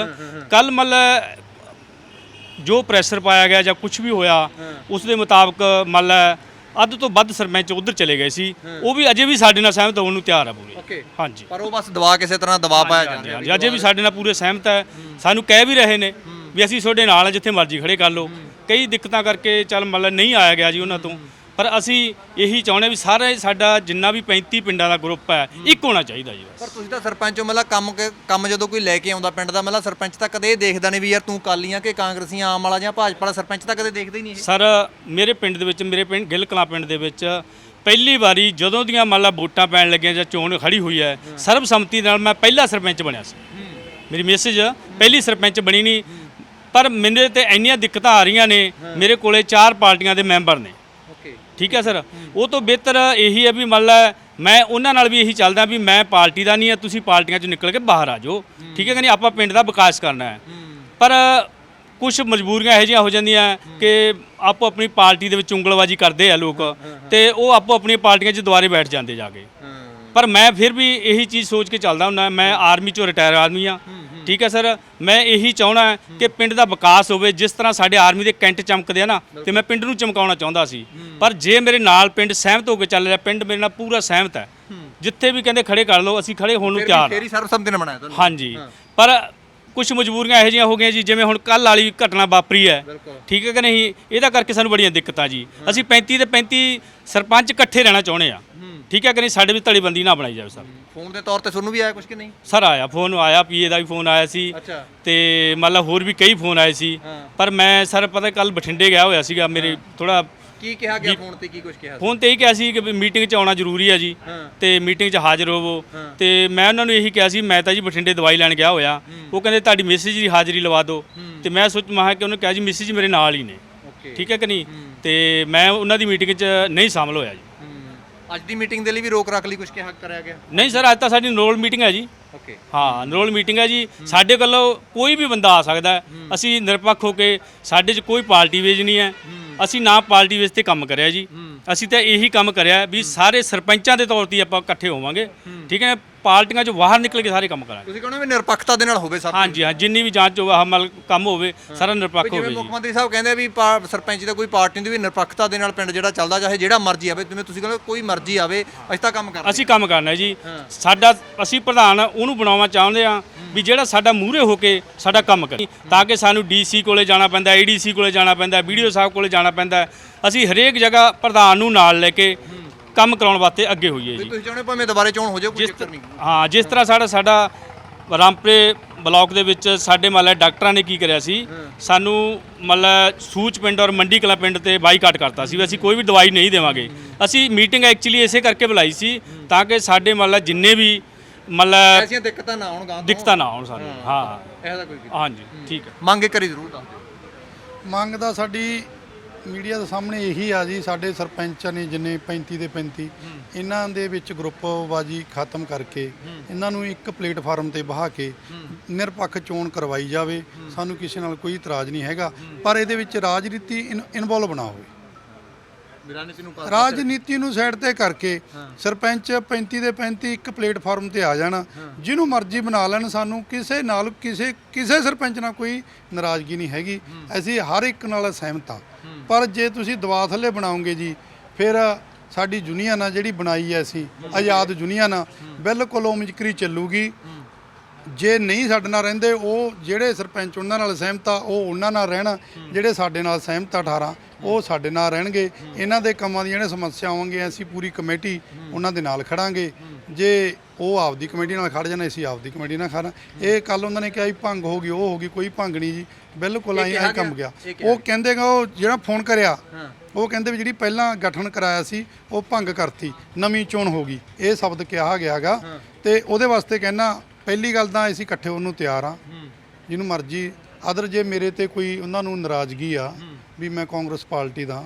ਕੱਲ ਮਤਲਬ ਜੋ ਪ੍ਰੈਸ਼ਰ ਪਾਇਆ ਗਿਆ ਜਾਂ ਕੁਝ ਵੀ ਹੋਇਆ ਉਸ ਦੇ ਮੁਤਾਬਕ ਮਤਲਬ ਅੱਧ ਤੋਂ ਵੱਧ ਸਰਪੰਚ ਉਧਰ ਚਲੇ ਗਏ ਸੀ। ਉਹ ਵੀ ਅਜੇ ਵੀ ਸਾਡੇ ਨਾਲ ਸਹਿਮਤ ਹੋਣ ਨੂੰ ਤਿਆਰ ਆ ਪੂਰੇ। ਓਕੇ ਹਾਂਜੀ। ਪਰ ਉਹ ਬਸ ਦਬਾ ਕਿਸੇ ਤਰ੍ਹਾਂ ਦਬਾ ਪਾਇਆ ਜਾ ਰਿਹਾ ਹਾਂਜੀ। ਅਜੇ ਵੀ ਸਾਡੇ ਨਾਲ ਪੂਰੇ ਸਹਿਮਤ ਹੈ। ਸਾਨੂੰ ਕਹਿ ਵੀ ਰਹੇ ਨੇ ਵੀ ਅਸੀਂ ਤੁਹਾਡੇ ਨਾਲ ਜਿੱਥੇ ਮਰਜ਼ੀ ਖੜੇ ਕਰ ਲਓ। ਕਈ ਦਿੱਕਤਾਂ ਕਰਕੇ ਚੱਲ ਮਤਲਬ ਨਹੀਂ ਆਇਆ ਗਿਆ ਜੀ ਉਹਨਾਂ ਤੋਂ। ਪਰ ਅਸੀਂ ਇਹੀ ਚਾਹੁੰਦੇ ਵੀ ਸਾਰਾ ਸਾਡਾ ਜਿੰਨਾ ਵੀ 35 ਪਿੰਡਾਂ ਦਾ ਗਰੁੱਪ ਹੈ ਇੱਕ ਹੋਣਾ ਚਾਹੀਦਾ ਜੀ ਬਸ। ਪਰ ਤੁਸੀਂ ਤਾਂ ਸਰਪੰਚ ਹੋ ਮਤਲਬ ਕੰਮ ਕ- ਕੰਮ ਜਦੋਂ ਕੋਈ ਲੈ ਕੇ ਆਉਂਦਾ ਪਿੰਡ ਦਾ ਮਤਲਬ ਸਰਪੰਚ ਤਾਂ ਕਦੇ ਇਹ ਦੇਖਦਾ ਨਹੀਂ ਵੀ ਯਾਰ ਤੂੰ ਕਾਲੀਆਂ ਕਿ ਕਾਂਗਰਸੀਆਂ ਆਮ ਵਾਲਾ ਜਾਂ ਭਾਜਪਾ ਵਾਲਾ ਸਰਪੰਚ ਤਾਂ ਕਦੇ ਦੇਖਦਾ ਹੀ ਨਹੀਂ ਇਹ। ਸਰ ਮੇਰੇ ਪਿੰਡ ਦੇ ਵਿੱਚ ਮੇਰੇ ਪਿੰਡ ਗਿੱਲ ਕਲਾਂ ਪਿੰਡ ਦੇ ਵਿੱਚ ਪਹਿਲੀ ਵਾਰੀ ਜਦੋਂ ਦੀਆਂ ਮੰਨ ਲਾ ਵੋਟਾਂ ਪੈਣ ਲੱਗੀਆਂ ਜਾਂ ਚੋਣ ਖੜੀ ਹੋਈ ਹੈ ਸਰਬਸੰਮਤੀ ਨਾਲ ਮੈਂ ਪਹਿਲਾ ਸਰਪੰਚ ਬਣਿਆ ਸੀ। ਮੇਰੀ ਮੈਸੇਜ ਪਹਿਲੀ ਸਰਪੰਚ ਬਣੀ ਨਹੀਂ ਪਰ ਮੈਨੂੰ ਤੇ ਇੰਨੀਆਂ ਦਿੱਕਤਾਂ ਆ ਰਹੀਆਂ ਨੇ ਮੇਰੇ ਕੋਲੇ ਚਾਰ ਪਾਰਟੀਆਂ ਦੇ ਮੈਂਬਰ ਨੇ। ਠੀਕ ਹੈ ਸਰ? ਉਹ ਤੋਂ ਬਿਹਤਰ ਇਹੀ ਹੈ ਵੀ ਮੰਨ ਲਾ ਮੈਂ ਉਹਨਾਂ ਨਾਲ ਵੀ ਇਹੀ ਚੱਲਦਾ ਵੀ ਮੈਂ ਪਾਰਟੀ ਦਾ ਨਹੀਂ ਹੈ ਤੁਸੀਂ ਪਾਰਟੀਆਂ ਚੋਂ ਨਿਕਲ ਕੇ ਬਾਹਰ ਆ ਜਾਓ। ਠੀਕ ਹੈ ਕਿ ਨਹੀਂ? ਆਪਾਂ ਪਿੰਡ ਦਾ ਵਿਕਾਸ ਕਰਨਾ ਹੈ। ਪਰ ਕੁਝ ਮਜਬੂਰੀਆਂ ਇਹੋ ਜਿਹੀਆਂ ਹੋ ਜਾਂਦੀਆਂ ਕਿ ਆਪੋ ਆਪਣੀ ਪਾਰਟੀ ਦੇ ਵਿੱਚ ਉਂਗਲਬਾਜੀ ਕਰਦੇ ਆ ਲੋਕ ਤੇ ਉਹ ਆਪੋ ਆਪਣੀਆਂ ਪਾਰਟੀਆਂ 'ਚ ਦੁਆਰੇ ਬੈਠ ਜਾਂਦੇ ਜਾ ਕੇ। ਪਰ ਮੈਂ ਫਿਰ ਵੀ ਇਹੀ ਚੀਜ਼ ਸੋਚ ਕੇ ਚੱਲਦਾ ਹੁੰਦਾ ਮੈਂ ਆਰਮੀ ਚੋਂ ਰਿਟਾਇਰ ਆਦਮੀ ਆ ਠੀਕ ਹੈ ਸਰ ਮੈਂ ਇਹੀ ਚਾਹਣਾ ਕਿ ਪਿੰਡ ਦਾ ਵਿਕਾਸ ਹੋਵੇ ਜਿਸ ਤਰ੍ਹਾਂ ਸਾਡੇ ਆਰਮੀ ਦੇ ਕੈਂਟ ਚਮਕਦੇ ਆ ਨਾ ਤੇ ਮੈਂ ਪਿੰਡ ਨੂੰ ਚਮਕਾਉਣਾ ਚਾਹੁੰਦਾ ਸੀ। ਪਰ ਜੇ ਮੇਰੇ ਨਾਲ ਪਿੰਡ ਸਹਿਮਤ ਹੋ ਕੇ ਚੱਲ ਰਿਹਾ ਪਿੰਡ ਮੇਰੇ ਨਾਲ ਪੂਰਾ ਸਹਿਮਤ ਹੈ। ਜਿੱਥੇ ਵੀ ਕਹਿੰਦੇ ਖੜੇ ਕਰ ਲਓ ਅਸੀਂ ਖੜੇ ਹੋਣ ਨੂੰ ਤਿਆਰ ਹਾਂ। ਤੇਰੀ ਸਰਬਸੰਮਤੀ ਨਾਲ ਬਣਾਇਆ ਤੁਹਾਨੂੰ। ਹਾਂਜੀ। ਪਰ ਕੁਝ ਮਜਬੂਰੀਆਂ ਇਹੋ ਜਿਹੀਆਂ ਹੋ ਗਈਆਂ ਜੀ ਜਿਵੇਂ ਹੁਣ ਕੱਲ ਵਾਲੀ ਘਟਨਾ ਵਾਪਰੀ ਹੈ। ਠੀਕ ਹੈ ਕਿ ਨਹੀਂ? ਇਹਦਾ ਕਰਕੇ ਸਾਨੂੰ ਬੜੀਆਂ ਦਿੱਕਤਾਂ ਜੀ। ਅਸੀਂ 35 ਤੇ 35 ਸਰਪੰਚ ਇਕੱਠੇ ਰਹਿਣਾ ਚਾਹੁੰਦੇ ਆ ਠੀਕ ਹੈ ਕਿ ਨਹੀਂ? ਸਾਡੇ ਵਿੱਚ ਧੜੀਬੰਦੀ ਨਾ ਬਣਾਈ ਜਾਵੇ ਸਰ। ਫੋਨ ਦੇ ਤੌਰ ਤੇ ਤੁਹਾਨੂੰ ਵੀ ਆਇਆ ਕੁਝ ਕਿ ਨਹੀਂ? ਸਰ ਆਇਆ ਫੋਨ ਆਇਆ ਪੀਏ ਦਾ ਵੀ ਫੋਨ ਆਇਆ ਸੀ। ਅੱਛਾ। ਤੇ ਮੰਨ ਲਾ ਹੋਰ ਵੀ ਕਈ ਫੋਨ ਆਏ ਸੀ। ਪਰ ਮੈਂ ਸਰ ਪਤਾ ਕੱਲ ਬਠਿੰਡੇ ਗਿਆ ਹੋਇਆ ਸੀਗਾ ਮੇਰੇ ਥੋੜਾ ਕੀ ਕਿਹਾ ਗਿਆ ਫੋਨ ਤੇ? ਕੀ ਕੁਝ ਕਿਹਾ ਫੋਨ ਤੇ ਇਹ ਕਿਹਾ ਸੀ ਕਿ ਮੀਟਿੰਗ 'ਚ ਆਉਣਾ ਜ਼ਰੂਰੀ ਹੈ ਜੀ। ਤੇ ਮੀਟਿੰਗ 'ਚ ਹਾਜ਼ਰ ਹੋਵੋ। ਤੇ ਮੈਂ ਉਹਨਾਂ ਨੂੰ ਇਹੀ ਕਿਹਾ ਸੀ ਮੈਂ ਤਾਂ ਜੀ ਬਠਿੰਡੇ ਦਵਾਈ ਲੈਣ ਗਿਆ ਹੋਇਆ। ਉਹ ਕਹਿੰਦੇ ਤੁਹਾਡੀ ਮੈਸੇਜ ਦੀ ਹਾਜ਼ਰੀ ਲਵਾ ਦਿਓ। ਤੇ ਮੈਂ ਸੋਚ ਮਹਾ ਕਿ ਉਹਨੇ ਕਿਹਾ ਜੀ ਮੈਸੇਜ ਮੇਰੇ ਨਾਲ ਹੀ ਨੇ। ਓਕੇ। ਠੀਕ ਹੈ ਕਿ ਨਹੀਂ? ਤੇ ਮੈਂ ਉਹਨਾਂ ਦੀ ਮੀਟਿੰਗ 'ਚ ਨਹੀਂ ਸ਼ਾਮਲ ਹੋਇਆ ਜੀ। ਅੱਜ ਦੀ ਮੀਟਿੰਗ ਦੇ ਲਈ ਵੀ ਰੋਕ ਰੱਖ ਲਈ ਕੁਝ ਕਿਹਾ ਕਰਿਆ ਗਿਆ? ਨਹੀਂ ਸਰ ਅੱਜ ਤਾਂ ਸਾਡੀ ਨਰੋਲ ਮੀਟਿੰਗ ਹੈ ਜੀ। ਓਕੇ ਹਾਂ ਨਰੋਲ ਮੀਟਿੰਗ ਹੈ ਜੀ। ਸਾਡੇ ਵੱਲੋਂ ਕੋਈ ਵੀ ਬੰਦਾ ਆ ਸਕਦਾ ਹੈ। ਅਸੀਂ ਨਿਰਪੱਖ ਹੋ ਕੇ ਸਾਡੇ 'ਚ ਕੋਈ ਪਾਰਟੀ ਵੇਜ ਨਹੀਂ ਹੈ। ਅਸੀਂ ਨਾ ਪਾਰਟੀ ਵੇਜ ਤੇ ਕੰਮ ਕਰਿਆ ਜੀ। ਅਸੀਂ ਤਾਂ ਇਹੀ ਕੰਮ ਕਰਿਆ ਵੀ ਸਾਰੇ ਸਰਪੰਚਾਂ ਦੇ ਤੌਰ ਤੇ ਆਪਾਂ ਇਕੱਠੇ ਹੋਵਾਂਗੇ। ਠੀਕ ਹੈ ਪਾਰਟੀਆਂ 'ਚੋਂ ਬਾਹਰ ਨਿਕਲ ਕੇ ਸਾਰੇ ਕੰਮ ਕਰਾਂਗੇ। ਤੁਸੀਂ ਕਹਿੰਦੇ ਵੀ ਨਿਰਪੱਖਤਾ ਦੇ ਨਾਲ ਹੋਵੇ ਸਭ ਹਾਂਜੀ ਹਾਂ ਜਿੰਨੀ ਵੀ ਜਾਂਚ ਹੋਵੇ ਹਮਲ ਕੰਮ ਹੋਵੇ ਸਾਰਾ ਨਿਰਪੱਖ ਜਿਵੇਂ ਹੋਵੇ ਮੁੱਖ ਜੀ ਮੰਤਰੀ ਸਾਹਿਬ ਕਹਿੰਦੇ ਆ ਵੀ ਪਾ- ਸਰਪੰਚ ਦਾ ਕੋਈ ਪਾਰਟੀ ਦੀ ਵੀ ਨਿਰਪੱਖਤਾ ਦੇ ਨਾਲ ਪਿੰਡ ਜਿਹੜਾ ਚੱਲਦਾ ਚਾਹੇ ਜਿਹੜਾ ਮਰਜ਼ੀ ਆਵੇ ਜਿਵੇਂ ਤੁਸੀਂ ਕਹਿੰਦੇ ਹੋ, ਕੋਈ ਮਰਜ਼ੀ ਆਵੇ ਅਸੀਂ ਤਾਂ ਕੰਮ ਕਰਦੇ ਅਸੀਂ ਕੰਮ ਕਰਨਾ ਹੈ ਜੀ। ਸਾਡਾ ਅਸੀਂ ਪ੍ਰਧਾਨ ਉਹਨੂੰ ਬਣਾਉਣਾ ਚਾਹੁੰਦੇ ਆ ਵੀ ਜਿਹੜਾ ਸਾਡਾ ਮੂਹਰੇ ਹੋ ਕੇ ਸਾਡਾ ਕੰਮ ਕਰੇ ਤਾਂ ਕਿ ਸਾਨੂੰ ਡੀਸੀ ਕੋਲੇ ਜਾਣਾ ਪੈਂਦਾ ਏਡੀਸੀ ਕੋਲੇ ਜਾਣਾ ਪੈਂਦਾ ਵੀਡੀਓ ਸਾਹਿਬ ਕੋਲੇ ਜਾਣਾ ਪੈਂਦਾ। ਅਸੀਂ ਹਰੇਕ ਜਗ੍ਹਾ ਪ੍ਰਧਾਨ ਨੂੰ ਨਾਲ ਲੈ ਕੇ ਕੰਮ ਕਰਾਉਣ ਵਾਸਤੇ ਅੱਗੇ ਹੋਈਏ ਵੀ ਜੀ। ਤੁਸੀਂ ਚਾਹੁੰਦੇ ਭਾਵੇਂ ਦੁਬਾਰੇ ਚੋਣ ਹੋ ਜਾਏ ਕੋਈ ਜਿਸ ਚੱਕਰ ਨਹੀਂ। ਹਾਂ ਜਿਸ ਤਰ੍ਹਾਂ ਸਾਡਾ ਸਾਡਾ ਰਾਮਪੁਰੇ ਬਲਾਕ ਦੇ ਵਿੱਚ ਸਾਡੇ ਮਤਲਬ ਡਾਕਟਰਾਂ ਨੇ ਕੀ ਕਰਿਆ ਸੀ ਸਾਨੂੰ ਮਤਲਬ ਸੂਚ ਪਿੰਡ ਔਰ ਮੰਡੀ ਕਲਾ ਪਿੰਡ ਤੇ ਬਾਈਕਾਟ ਕਰਤਾ ਸੀ ਵੀ ਅਸੀਂ ਕੋਈ ਵੀ ਦਵਾਈ ਨਹੀਂ ਦੇਵਾਂਗੇ। ਅਸੀਂ ਮੀਟਿੰਗ ਐਕਚੁਅਲੀ ਇਸੇ ਕਰਕੇ ਬੁਲਾਈ ਸੀ ਤਾਂ ਕਿ ਸਾਡੇ ਮਤਲਬ ਜਿੰਨੇ ਵੀ ਮਤਲਬ ਐਸੀਆਂ ਦਿੱਕਤਾਂ ਨਾ ਆਉਣ ਗਾਂ ਦਿੱਕਤਾਂ ਨਾ ਆਉਣ ਸਾਨੂੰ ਹਾਂ। ਇਹਦਾ ਕੋਈ ਹਾਂਜੀ ਠੀਕ ਹੈ। ਮੰਗੇ ਕਰੀ ਜ਼ਰੂਰ ਦੱਸ ਦਿਓ ਮੰਗ ਦਾ ਸਾਡੀ ਮੀਡੀਆ ਦੇ ਸਾਹਮਣੇ ਇਹੀ ਆ ਜੀ, ਸਾਡੇ ਸਰਪੰਚਾਂ ਨੇ ਜਿੰਨੇ 35 ਦੇ 35 ਇਹਨਾਂ ਦੇ ਵਿੱਚ ਗਰੁੱਪਬਾਜੀ ਖਤਮ ਕਰਕੇ ਇਹਨਾਂ ਨੂੰ ਇੱਕ ਪਲੇਟਫਾਰਮ ਤੇ ਬਹਾ ਕੇ ਨਿਰਪੱਖ ਚੋਣ ਕਰਵਾਈ ਜਾਵੇ, ਸਾਨੂੰ ਕਿਸੇ ਨਾਲ ਕੋਈ ਇਤਰਾਜ਼ ਨਹੀਂ ਹੈਗਾ। ਪਰ ਇਹਦੇ ਵਿੱਚ ਰਾਜਨੀਤੀ ਇਨਵੋਲਵ ਨਾ ਹੋਵੇ। ਰਾਜਨੀਤੀ ਨੂੰ ਰਾਜਨੀਤੀ ਸਾਈਡ ਤੇ ਕਰਕੇ ਸਰਪੰਚ 35 ਦੇ 35 ਇੱਕ ਪਲੇਟਫਾਰਮ ਤੇ ਆ ਜਾਣਾ, ਜਿਹਨੂੰ ਮਰਜ਼ੀ ਬਣਾ ਲੈਣ ਸਾਨੂੰ, ਕਿਸੇ ਨਾਲ ਕਿਸੇ ਕਿਸੇ ਸਰਪੰਚ ਨਾਲ ਕੋਈ ਨਾਰਾਜ਼ਗੀ ਨਹੀਂ ਹੈਗੀ। ਅਸੀਂ ਹਰ ਇੱਕ ਨਾਲ ਸਹਿਮਤ ਹਾਂ। ਪਰ ਜੇ ਤੁਸੀਂ ਦਵਾ ਥੱਲੇ ਬਣਾਓਗੇ ਜੀ, ਫਿਰ ਸਾਡੀ ਯੂਨੀਅਨ ਆ ਜਿਹੜੀ ਬਣਾਈ ਐ ਅਸੀਂ, ਆਜ਼ਾਦ ਯੂਨੀਅਨ ਆ ਬਿਲਕੁਲ ਉਹ ਮੁਜਕਰੀ ਚੱਲੂਗੀ। ਜੇ ਨਹੀਂ ਸਾਡੇ ਨਾਲ ਰਹਿੰਦੇ, ਉਹ ਜਿਹੜੇ ਸਰਪੰਚ ਉਹਨਾਂ ਨਾਲ ਸਹਿਮਤ ਆ, ਉਹ ਉਹਨਾਂ ਨਾਲ ਰਹਿਣਾ, ਜਿਹੜੇ ਸਾਡੇ ਨਾਲ ਸਹਿਮਤ ਆ 18 ਉਹ ਸਾਡੇ ਨਾਲ ਰਹਿਣਗੇ। ਇਹਨਾਂ ਦੇ ਕੰਮਾਂ ਦੀਆਂ ਜਿਹੜੇ ਸਮੱਸਿਆ ਆਉਣਗੇ ਅਸੀਂ ਪੂਰੀ ਕਮੇਟੀ ਉਹਨਾਂ ਦੇ ਨਾਲ ਖੜਾਂਗੇ। ਜੇ ਉਹ ਆਪਦੀ ਕਮੇਟੀ ਨਾਲ ਖੜ ਜਾਣ, ਅਸੀਂ ਆਪਦੀ ਕਮੇਟੀ ਨਾਲ ਖੜਾਂ। ਇਹ ਕੱਲ ਉਹਨਾਂ ਨੇ ਕਿਹਾ ਵੀ ਭੰਗ ਹੋ ਗਈ, ਉਹ ਹੋ ਗਈ, ਕੋਈ ਭੰਗ ਨਹੀਂ ਜੀ। ਬਿਲਕੁਲ ਆਈ ਆਈ ਕੰਮ ਗਿਆ ਉਹ ਕਹਿੰਦੇ ਗਾ ਉਹ ਜਿਹੜਾ ਫੋਨ ਕਰਿਆ ਉਹ ਕਹਿੰਦੇ ਵੀ ਜਿਹੜੀ ਪਹਿਲਾਂ ਗਠਨ ਕਰਾਇਆ ਸੀ ਉਹ ਭੰਗ ਕਰਤੀ ਨਵੀਂ ਚੋਣ ਹੋ ਗਈ। ਇਹ ਸ਼ਬਦ ਕਿਹਾ ਗਿਆਗਾ ਤੇ ਉਹਦੇ ਵਾਸਤੇ ਕਹਿਣਾ ਪਹਿਲੀ ਗੱਲ ਤਾਂ ਅਸੀਂ ਇਕੱਠੇ ਹੋਣ ਨੂੰ ਤਿਆਰ ਆ। ਜਿਹਨੂੰ ਮਰਜ਼ੀ ਅਦਰ ਜੇ ਮੇਰੇ ਤੇ ਕੋਈ ਉਹਨਾਂ ਨੂੰ ਨਾਰਾਜ਼ਗੀ ਆ ਵੀ ਮੈਂ ਕਾਂਗਰਸ ਪਾਰਟੀ ਦਾ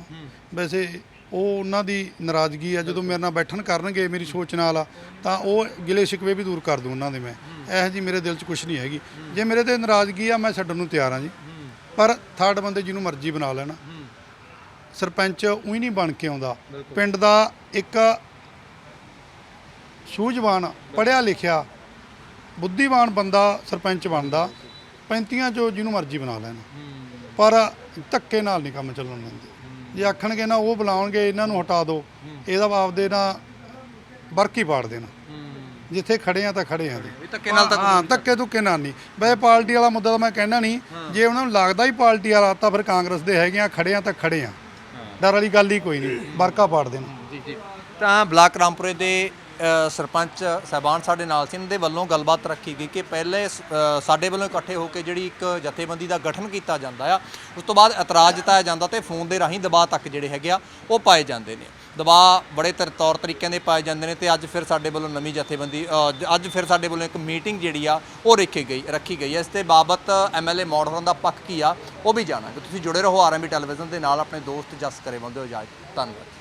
ਵੈਸੇ ਉਹ ਉਹਨਾਂ ਦੀ ਨਾਰਾਜ਼ਗੀ ਆ, ਜਦੋਂ ਮੇਰੇ ਨਾਲ ਬੈਠਣ ਕਰਨਗੇ ਮੇਰੀ ਸੋਚ ਨਾਲ ਆ, ਤਾਂ ਉਹ ਗਿਲੇ ਸ਼ਿਕਵੇ ਵੀ ਦੂਰ ਕਰ ਦੂੰ ਉਹਨਾਂ ਦੇ ਮੈਂ। ਇਹੋ ਜੀ ਮੇਰੇ ਦਿਲ 'ਚ ਕੁਝ ਨਹੀਂ ਹੈਗੀ। ਜੇ ਮੇਰੇ ਤੇ ਨਾਰਾਜ਼ਗੀ ਆ, ਮੈਂ ਛੱਡਣ ਨੂੰ ਤਿਆਰ ਆ ਜੀ। ਪਰ ਥਰਡ ਬੰਦੇ ਜਿਹਨੂੰ ਮਰਜ਼ੀ ਬਣਾ ਲੈਣਾ। ਸਰਪੰਚ ਉਹੀ ਨਹੀਂ ਬਣ ਕੇ ਆਉਂਦਾ। ਪਿੰਡ ਦਾ ਇੱਕ ਸੂਝਵਾਨ ਪੜਿਆ ਲਿਖਿਆ, ਬੁੱਧੀਵਾਨ ਬੰਦਾ ਸਰਪੰਚ ਬਣਦਾ। ਪੈਂਤੀਆਂ ਚੋਂ ਜਿਹਨੂੰ ਮਰਜ਼ੀ ਬਣਾ ਲੈਣ। ਪਰ ਧੱਕੇ ਨਾਲ ਨਹੀਂ ਕੰਮ ਚੱਲਣ ਦਿੰਦੇ। ਜੇ ਆਖਣਗੇ ਨਾ ਉਹ ਬੁਲਾਉਣਗੇ ਇਹਨਾਂ ਨੂੰ ਹਟਾ ਦਿਓ ਇਹਦਾ ਆਪਦੇ ਨਾ ਵਰਕੀ ਪਾੜ ਦੇਣਾ। ਜਿੱਥੇ ਖੜੇ ਆ ਤਾਂ ਖੜੇ ਆ ਦੇ ਵੀ ਧੱਕੇ ਨਾਲ ਤਾਂ ਹਾਂ ਧੱਕੇ ਧੁੱਕੇ ਨਾਲ ਨਹੀਂ। ਵੈਸੇ ਪਾਰਟੀ ਵਾਲਾ ਮੁੱਦਾ ਤਾਂ ਮੈਂ ਕਹਿਣਾ ਨਹੀਂ ਜੇ ਉਹਨਾਂ ਨੂੰ ਲੱਗਦਾ ਹੀ ਪਾਰਟੀ ਵਾਲਾ ਤਾਂ ਫਿਰ ਕਾਂਗਰਸ ਦੇ ਹੈਗੇ ਆ ਖੜੇ ਆ ਤਾਂ ਖੜੇ ਆ। ਡਰ ਵਾਲੀ ਗੱਲ ਹੀ ਕੋਈ ਨਹੀਂ ਵਰਕਾ ਪਾੜ ਦੇਣਾ। ਜੀ ਜੀ। ਤਾਂ ਬਲਾਕ ਰਾਮਪੁਰੇ ਦੇ ਸਰਪੰਚ ਸਾਹਿਬਾਨ ਸਾਡੇ ਨਾਲ ਸੀ, ਇਹਨਾਂ ਦੇ ਵੱਲੋਂ ਗੱਲਬਾਤ ਰੱਖੀ ਗਈ ਕਿ ਪਹਿਲੇ ਸਾਡੇ ਵੱਲੋਂ ਇਕੱਠੇ ਹੋ ਕੇ ਜਿਹੜੀ ਇੱਕ ਜਥੇਬੰਦੀ ਦਾ ਗਠਨ ਕੀਤਾ ਜਾਂਦਾ ਆ, ਉਸ ਤੋਂ ਬਾਅਦ ਇਤਰਾਜ਼ ਜਤਾਇਆ ਜਾਂਦਾ ਤੇ ਫੋਨ ਦੇ ਰਾਹੀਂ ਦਬਾਅ ਤੱਕ ਜਿਹੜੇ ਹੈਗੇ ਆ, ਉਹ ਪਾਏ ਜਾਂਦੇ ਨੇ। ਦਬਾਅ ਬੜੇ ਤਰ, ਤੌਰ ਤਰੀਕਿਆਂ ਦੇ ਪਾਏ ਜਾਂਦੇ ਨੇ ਤੇ ਅੱਜ ਫਿਰ ਸਾਡੇ ਵੱਲੋਂ ਨਵੀਂ ਜਥੇਬੰਦੀ ਅੱਜ ਫਿਰ ਸਾਡੇ ਵੱਲੋਂ ਇੱਕ ਮੀਟਿੰਗ ਜਿਹੜੀ ਆ, ਉਹ ਰੱਖੀ ਗਈ ਰੱਖੀ ਗਈ ਹੈ। ਇਸ ਤੇ ਬਾਬਤ ਐਮਐਲਏ ਮੋਡਰਨ ਦਾ ਪੱਖ ਕੀ ਆ, ਉਹ ਵੀ ਜਾਣਾਂਗੇ। ਤੁਸੀਂ ਜੁੜੇ ਰਹੋ ਆਰਐਮਬੀ ਟੈਲੀਵਿਜ਼ਨ ਦੇ ਨਾਲ, ਆਪਣੇ ਦੋਸਤ ਜਸ ਕਰੇ ਬੰਦੇ ਹੋ ਜਾਏ ਧੰਨਵਾਦ।